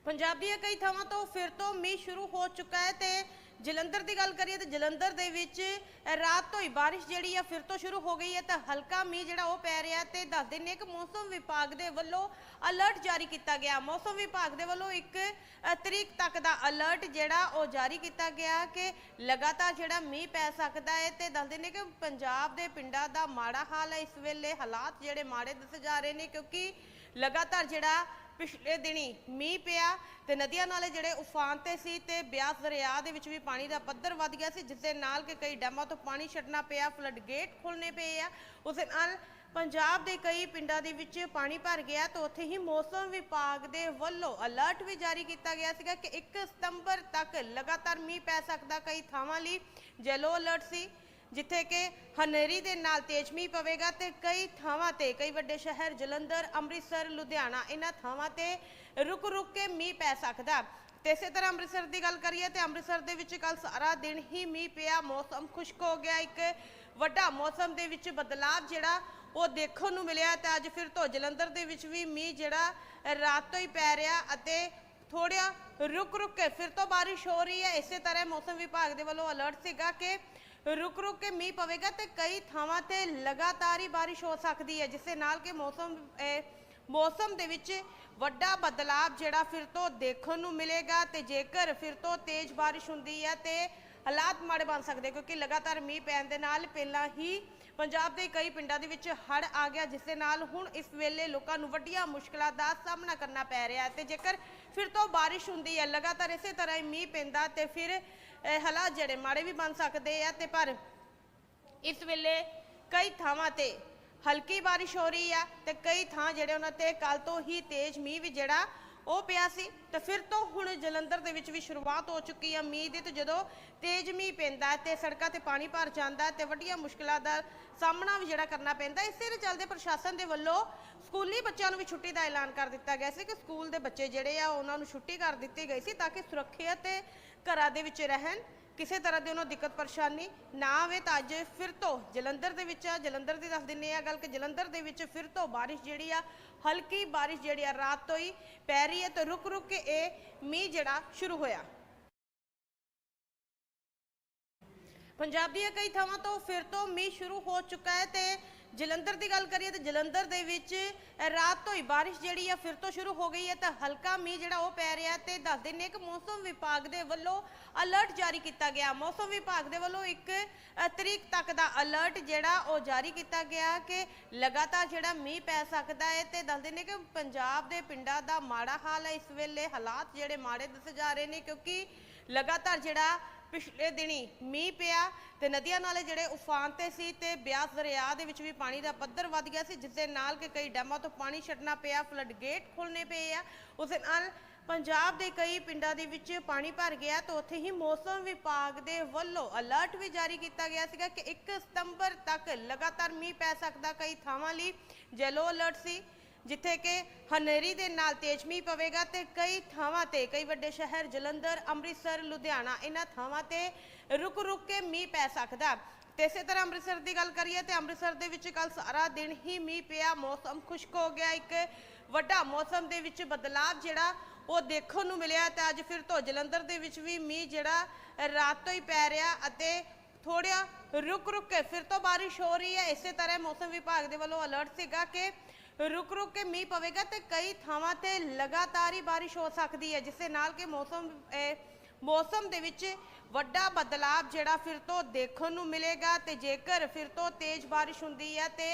ਪੰਜਾਬ ਦੀਆਂ ਕਈ ਥਾਵਾਂ ਤੋਂ ਫਿਰ ਤੋਂ ਮੀਂਹ ਸ਼ੁਰੂ ਹੋ ਚੁੱਕਾ ਹੈ ਤੇ ਜਲੰਧਰ ਦੀ ਗੱਲ ਕਰੀਏ ਤਾਂ ਜਲੰਧਰ ਦੇ ਵਿੱਚ ਰਾਤ ਤੋਂ ਹੀ ਬਾਰਿਸ਼ ਜਿਹੜੀ ਆ ਫਿਰ ਤੋਂ ਸ਼ੁਰੂ ਹੋ ਗਈ ਹੈ ਤਾਂ ਹਲਕਾ ਮੀਂਹ ਜਿਹੜਾ ਉਹ ਪੈ ਰਿਹਾ ਤੇ ਦੱਸ ਦਿੰਨੇ ਕਿ ਮੌਸਮ ਵਿਭਾਗ ਦੇ ਵੱਲੋਂ ਅਲਰਟ ਜਾਰੀ ਕੀਤਾ ਗਿਆ। ਮੌਸਮ ਵਿਭਾਗ ਦੇ ਵੱਲੋਂ ਇੱਕ ਤਰੀਕ ਤੱਕ ਦਾ ਅਲਰਟ ਜਿਹੜਾ ਉਹ ਜਾਰੀ ਕੀਤਾ ਗਿਆ ਕਿ ਲਗਾਤਾਰ ਜਿਹੜਾ ਮੀਂਹ ਪੈ ਸਕਦਾ ਹੈ ਤੇ ਦੱਸ ਦਿੰਨੇ ਕਿ ਪੰਜਾਬ ਦੇ ਪਿੰਡਾਂ ਦਾ ਮਾੜਾ ਹਾਲ ਹੈ। ਇਸ ਵੇਲੇ ਹਾਲਾਤ ਜਿਹੜੇ ਮਾੜੇ ਦੱਸੇ ਜਾ ਰਹੇ ਨੇ ਕਿਉਂਕਿ ਲਗਾਤਾਰ ਜਿਹੜਾ ਪਿਛਲੇ ਦਿਨੀ ਮੀਂਹ ਪਿਆ ਤੇ ਨਦੀਆਂ ਨਾਲੇ ਜਿਹੜੇ ਉਫਾਨ ਤੇ ਸੀ ਤੇ ਬਿਆਸ ਦਰਿਆ ਦੇ ਵਿੱਚ ਵੀ ਪਾਣੀ ਦਾ ਪੱਧਰ ਵੱਧ ਗਿਆ ਸੀ ਜਿਸ ਦੇ ਨਾਲ ਕਿ ਕਈ ਡੈਮਾਂ ਤੋਂ ਪਾਣੀ ਛੱਡਣਾ ਪਿਆ, ਫਲੱਡ ਗੇਟ ਖੋਲਣੇ ਪਏ ਆ। ਉਸ ਦੇ ਨਾਲ ਪੰਜਾਬ ਦੇ ਕਈ ਪਿੰਡਾਂ ਦੇ ਵਿੱਚ ਪਾਣੀ ਭਰ ਗਿਆ ਤਾਂ ਉੱਥੇ ਹੀ ਮੌਸਮ ਵਿਭਾਗ ਦੇ ਵੱਲੋਂ ਅਲਰਟ ਵੀ ਜਾਰੀ ਕੀਤਾ ਗਿਆ ਸੀਗਾ ਕਿ 1 ਸਤੰਬਰ ਤੱਕ ਲਗਾਤਾਰ ਮੀਂਹ ਪੈ ਸਕਦਾ, ਕਈ ਥਾਵਾਂ ਲਈ ਜੈਲੋ ਅਲਰਟ ਸੀ। ਜਿੱਥੇ ਕਿ ਹਨੇਰੀ ਦੇ ਨਾਲ ਤੇਜ਼ ਮੀਂਹ ਪਵੇਗਾ ਤੇ ਕਈ ਥਾਵਾਂ ਤੇ, ਕਈ ਵੱਡੇ ਸ਼ਹਿਰ ਜਲੰਧਰ, ਅੰਮ੍ਰਿਤਸਰ, ਲੁਧਿਆਣਾ ਇਹਨਾਂ ਥਾਵਾਂ ਤੇ ਰੁਕ ਰੁਕ ਕੇ ਮੀਂਹ ਪੈ ਸਕਦਾ। ਤੇ ਇਸੇ ਤਰ੍ਹਾਂ ਅੰਮ੍ਰਿਤਸਰ ਦੀ ਗੱਲ ਕਰੀਏ ਤੇ ਅੰਮ੍ਰਿਤਸਰ ਦੇ ਵਿੱਚ ਕੱਲ ਸਾਰਾ ਦਿਨ ਹੀ ਮੀਂਹ ਪਿਆ, ਮੌਸਮ ਖੁਸ਼ਕ ਹੋ ਗਿਆ। ਇੱਕ ਵੱਡਾ ਮੌਸਮ ਦੇ ਵਿੱਚ ਬਦਲਾਅ ਜਿਹੜਾ ਉਹ ਦੇਖਣ ਨੂੰ ਮਿਲਿਆ ਤੇ ਅੱਜ ਫਿਰ ਤੋਂ ਜਲੰਧਰ ਦੇ ਵਿੱਚ ਵੀ ਮੀਂਹ ਜਿਹੜਾ ਰਾਤ ਤੋਂ ਹੀ ਪੈ ਰਿਹਾ ਅਤੇ ਥੋੜ੍ਹਾ ਰੁਕ ਰੁਕ ਕੇ ਫਿਰ ਤੋਂ ਬਾਰਿਸ਼ ਹੋ ਰਹੀ ਹੈ। ਇਸੇ ਤਰ੍ਹਾਂ ਮੌਸਮ ਵਿਭਾਗ ਦੇ ਵੱਲੋਂ ਅਲਰਟ ਸੀਗਾ ਕਿ ਰੁਕ ਰੁਕ ਕੇ ਮੀਂਹ ਪਵੇਗਾ ਤੇ ਕਈ ਥਾਵਾਂ ਤੇ ਲਗਾਤਾਰ ਹੀ ਬਾਰਿਸ਼ ਹੋ ਸਕਦੀ ਹੈ, ਜਿਸ ਦੇ ਨਾਲ ਕਿ ਮੌਸਮ ਮੌਸਮ ਦੇ ਵਿੱਚ ਵੱਡਾ ਬਦਲਾਅ ਜਿਹੜਾ ਫਿਰ ਤੋਂ ਦੇਖਣ ਨੂੰ ਮਿਲੇਗਾ ਤੇ ਜੇਕਰ ਫਿਰ ਤੋਂ ਤੇਜ਼ ਬਾਰਿਸ਼ ਹੁੰਦੀ ਹੈ ਤੇ ਹਾਲਾਤ ਮਾੜੇ ਬਣ ਸਕਦੇ ਕਿਉਂਕਿ ਲਗਾਤਾਰ ਮੀਂਹ ਪੈਣ ਦੇ ਨਾਲ ਪਹਿਲਾਂ ਹੀ ਪੰਜਾਬ ਦੇ ਕਈ ਪਿੰਡਾਂ ਦੇ ਵਿੱਚ ਹੜ੍ਹ ਆ ਗਿਆ, ਜਿਸ ਦੇ ਨਾਲ ਹੁਣ ਇਸ ਵੇਲੇ ਲੋਕਾਂ ਨੂੰ ਵੱਡੀਆਂ ਮੁਸ਼ਕਲਾਂ ਦਾ ਸਾਹਮਣਾ ਕਰਨਾ ਪੈ ਰਿਹਾ ਹੈ ਤੇ ਜੇਕਰ ਫਿਰ ਤੋਂ ਬਾਰਿਸ਼ ਹੁੰਦੀ ਹੈ, ਲਗਾਤਾਰ ਇਸੇ ਤਰ੍ਹਾਂ ਹੀ ਮੀਂਹ ਪੈਂਦਾ ਤੇ ਫਿਰ ਹਾਲਾਤ ਜਿਹੜੇ ਮਾੜੇ ਵੀ ਬਣ ਸਕਦੇ ਆ ਤੇ ਪਰ ਇਸ ਵੇਲੇ ਕਈ ਥਾਵਾਂ ਤੇ ਹਲਕੀ ਬਾਰਿਸ਼ ਹੋ ਰਹੀ ਆ ਤੇ ਕਈ ਥਾਂ ਜਿਹੜੇ ਉਹਨਾਂ ਤੇ ਕੱਲ ਤੋਂ ਹੀ ਤੇਜ਼ ਮੀਂਹ ਵੀ ਜਿਹੜਾ ਉਹ ਪਿਆ ਸੀ। ਤੇ ਫਿਰ ਤੋਂ ਹੁਣ ਜਲੰਧਰ ਦੇ ਵਿੱਚ ਵੀ ਸ਼ੁਰੂਆਤ ਹੋ ਚੁੱਕੀ ਹੈ ਮੀਂਹ ਦੀ ਤੇ ਜਦੋਂ ਤੇਜ਼ ਮੀਂਹ ਪੈਂਦਾ ਤੇ ਸੜਕਾਂ ਤੇ ਪਾਣੀ ਭਰ ਜਾਂਦਾ ਤੇ ਵੱਡੀਆਂ ਮੁਸ਼ਕਲਾਂ ਦਾ ਸਾਹਮਣਾ ਵੀ ਜਿਹੜਾ ਕਰਨਾ ਪੈਂਦਾ, ਇਸੇ ਦੇ ਚੱਲਦੇ ਪ੍ਰਸ਼ਾਸਨ ਦੇ ਵੱਲੋਂ ਸਕੂਲੀ ਬੱਚਿਆਂ ਨੂੰ ਵੀ ਛੁੱਟੀ ਦਾ ਐਲਾਨ ਕਰ ਦਿੱਤਾ ਗਿਆ ਸੀ ਕਿ ਸਕੂਲ ਦੇ ਬੱਚੇ ਜਿਹੜੇ ਆ ਉਹਨਾਂ ਨੂੰ ਛੁੱਟੀ ਕਰ ਦਿੱਤੀ ਗਈ ਸੀ ਤਾਂ ਕਿ ਸੁਰੱਖਿਅਤ ਘਰਾਂ ਦੇ ਵਿੱਚ ਰਹਿਣ, ਕਿਸੇ ਤਰ੍ਹਾਂ ਦੀ ਉਹਨਾਂ ਨੂੰ ਦਿੱਕਤ ਪਰੇਸ਼ਾਨੀ ਨਾ ਆਵੇ ਤਾਂ ਅੱਜ ਫਿਰ ਤੋਂ ਜਲੰਧਰ ਦੇ ਵਿੱਚ ਆ। ਜਲੰਧਰ ਦੀ ਦੱਸ ਦਿੰਨੇ ਆ ਗੱਲ ਕਿ ਜਲੰਧਰ ਦੇ ਵਿੱਚ ਫਿਰ ਤੋਂ ਬਾਰਿਸ਼ ਜਿਹੜੀ ਆ, ਹਲਕੀ ਬਾਰਿਸ਼ ਜਿਹੜੀ ਆ ਰਾਤ ਤੋਂ ਹੀ ਪੈ ਰਹੀ ਹੈ ਤੇ ਰੁਕ ਰੁਕ ਕੇ ਇਹ ਮੀਂਹ ਜਿਹੜਾ ਸ਼ੁਰੂ ਹੋਇਆ। ਪੰਜਾਬ ਦੀਆਂ ਕਈ ਥਾਵਾਂ ਤੋਂ ਫਿਰ ਤੋਂ ਮੀਂਹ ਸ਼ੁਰੂ ਹੋ ਚੁੱਕਾ ਹੈ ਤੇ ਜਲੰਧਰ ਦੀ ਗੱਲ ਕਰੀਏ ਤਾਂ ਜਲੰਧਰ ਦੇ ਵਿੱਚ ਰਾਤ ਤੋਂ ਹੀ ਬਾਰਿਸ਼ ਜਿਹੜੀ ਆ ਫਿਰ ਤੋਂ ਸ਼ੁਰੂ ਹੋ ਗਈ ਹੈ ਤਾਂ ਹਲਕਾ ਮੀਂਹ ਜਿਹੜਾ ਉਹ ਪੈ ਰਿਹਾ ਤੇ ਦੱਸ ਦਿੰਨੇ ਕਿ ਮੌਸਮ ਵਿਭਾਗ ਦੇ ਵੱਲੋਂ ਅਲਰਟ ਜਾਰੀ ਕੀਤਾ ਗਿਆ। ਮੌਸਮ ਵਿਭਾਗ ਦੇ ਵੱਲੋਂ ਇੱਕ ਤਰੀਕ ਤੱਕ ਦਾ ਅਲਰਟ ਜਿਹੜਾ ਉਹ ਜਾਰੀ ਕੀਤਾ ਗਿਆ ਕਿ ਲਗਾਤਾਰ ਜਿਹੜਾ ਮੀਂਹ ਪੈ ਸਕਦਾ ਹੈ ਤੇ ਦੱਸ ਦਿੰਨੇ ਕਿ ਪੰਜਾਬ ਦੇ ਪਿੰਡਾਂ ਦਾ ਮਾੜਾ ਹਾਲ ਹੈ। ਇਸ ਵੇਲੇ ਹਾਲਾਤ ਜਿਹੜੇ ਮਾੜੇ ਦੱਸੇ ਜਾ ਰਹੇ ਨੇ ਕਿਉਂਕਿ ਲਗਾਤਾਰ ਜਿਹੜਾ ਪਿਛਲੇ ਦਿਨੀ ਮੀਂਹ ਪਿਆ ਤੇ ਨਦੀਆਂ ਨਾਲੇ ਜਿਹੜੇ ਉਫਾਨ ਤੇ ਸੀ ਤੇ ਬਿਆਸ ਦਰਿਆ ਦੇ ਵਿੱਚ ਵੀ ਪਾਣੀ ਦਾ ਪੱਧਰ ਵੱਧ ਗਿਆ ਸੀ ਜਿਸ ਦੇ ਨਾਲ ਕਿ ਕਈ ਡੈਮਾਂ ਤੋਂ ਪਾਣੀ ਛੱਡਣਾ ਪਿਆ ਫਲੱਡ ਗੇਟ ਖੋਲਣੇ ਪਏ ਆ। ਉਸ ਦੇ ਨਾਲ ਪੰਜਾਬ ਦੇ ਕਈ ਪਿੰਡਾਂ ਦੇ ਵਿੱਚ ਪਾਣੀ ਭਰ ਗਿਆ ਤਾਂ ਉੱਥੇ ਹੀ ਮੌਸਮ ਵਿਭਾਗ ਦੇ ਵੱਲੋਂ ਅਲਰਟ ਵੀ ਜਾਰੀ ਕੀਤਾ ਗਿਆ ਸੀਗਾ ਕਿ 1 ਸਤੰਬਰ ਤੱਕ ਲਗਾਤਾਰ ਮੀਂਹ ਪੈ ਸਕਦਾ ਕਈ ਥਾਵਾਂ ਲਈ। ਜੈਲੋ ਅਲਰਟ ਸੀ। ਜਿੱਥੇ ਕਿ ਹਨੇਰੀ ਦੇ ਨਾਲ ਤੇਜ਼ ਮੀਂਹ ਪਵੇਗਾ ਤੇ ਕਈ ਥਾਵਾਂ ਤੇ, ਕਈ ਵੱਡੇ ਸ਼ਹਿਰ ਜਲੰਧਰ, ਅੰਮ੍ਰਿਤਸਰ, ਲੁਧਿਆਣਾ, ਇਹਨਾਂ ਥਾਵਾਂ ਤੇ ਰੁਕ ਰੁਕ ਕੇ ਮੀਂਹ ਪੈ ਸਕਦਾ। ਤੇ ਇਸੇ ਤਰ੍ਹਾਂ ਅੰਮ੍ਰਿਤਸਰ ਦੀ ਗੱਲ ਕਰੀਏ ਤੇ ਅੰਮ੍ਰਿਤਸਰ ਦੇ ਵਿੱਚ ਕੱਲ ਸਾਰਾ ਦਿਨ ਹੀ ਮੀਂਹ ਪਿਆ, ਮੌਸਮ ਖੁਸ਼ਕ ਹੋ ਗਿਆ। ਇੱਕ ਵੱਡਾ ਮੌਸਮ ਦੇ ਵਿੱਚ ਬਦਲਾਅ ਜਿਹੜਾ ਉਹ ਦੇਖਣ ਨੂੰ ਮਿਲਿਆ ਤੇ ਅੱਜ ਫਿਰ ਤੋਂ ਜਲੰਧਰ ਦੇ ਵਿੱਚ ਵੀ ਮੀਂਹ ਜਿਹੜਾ ਰਾਤ ਤੋਂ ਹੀ ਪੈ ਰਿਹਾ ਅਤੇ ਥੋੜ੍ਹਾ ਰੁਕ ਰੁਕ ਕੇ ਫਿਰ ਤੋਂ ਬਾਰਿਸ਼ ਹੋ ਰਹੀ ਹੈ। ਇਸੇ ਤਰ੍ਹਾਂ ਮੌਸਮ ਵਿਭਾਗ ਦੇ ਵੱਲੋਂ ਅਲਰਟ ਸੀਗਾ ਕਿ ਰੁਕ ਰੁਕ ਕੇ ਮੀਂਹ ਪਵੇਗਾ ਤੇ ਕਈ ਥਾਵਾਂ ਤੇ ਲਗਾਤਾਰ ਹੀ ਬਾਰਿਸ਼ ਹੋ ਸਕਦੀ ਹੈ, ਜਿਸ ਦੇ ਨਾਲ ਕਿ ਮੌਸਮ ਮੌਸਮ ਦੇ ਵਿੱਚ ਵੱਡਾ ਬਦਲਾਅ ਜਿਹੜਾ ਫਿਰ ਤੋਂ ਦੇਖਣ ਨੂੰ ਮਿਲੇਗਾ ਤੇ ਜੇਕਰ ਫਿਰ ਤੋਂ ਤੇਜ਼ ਬਾਰਿਸ਼ ਹੁੰਦੀ ਹੈ ਤੇ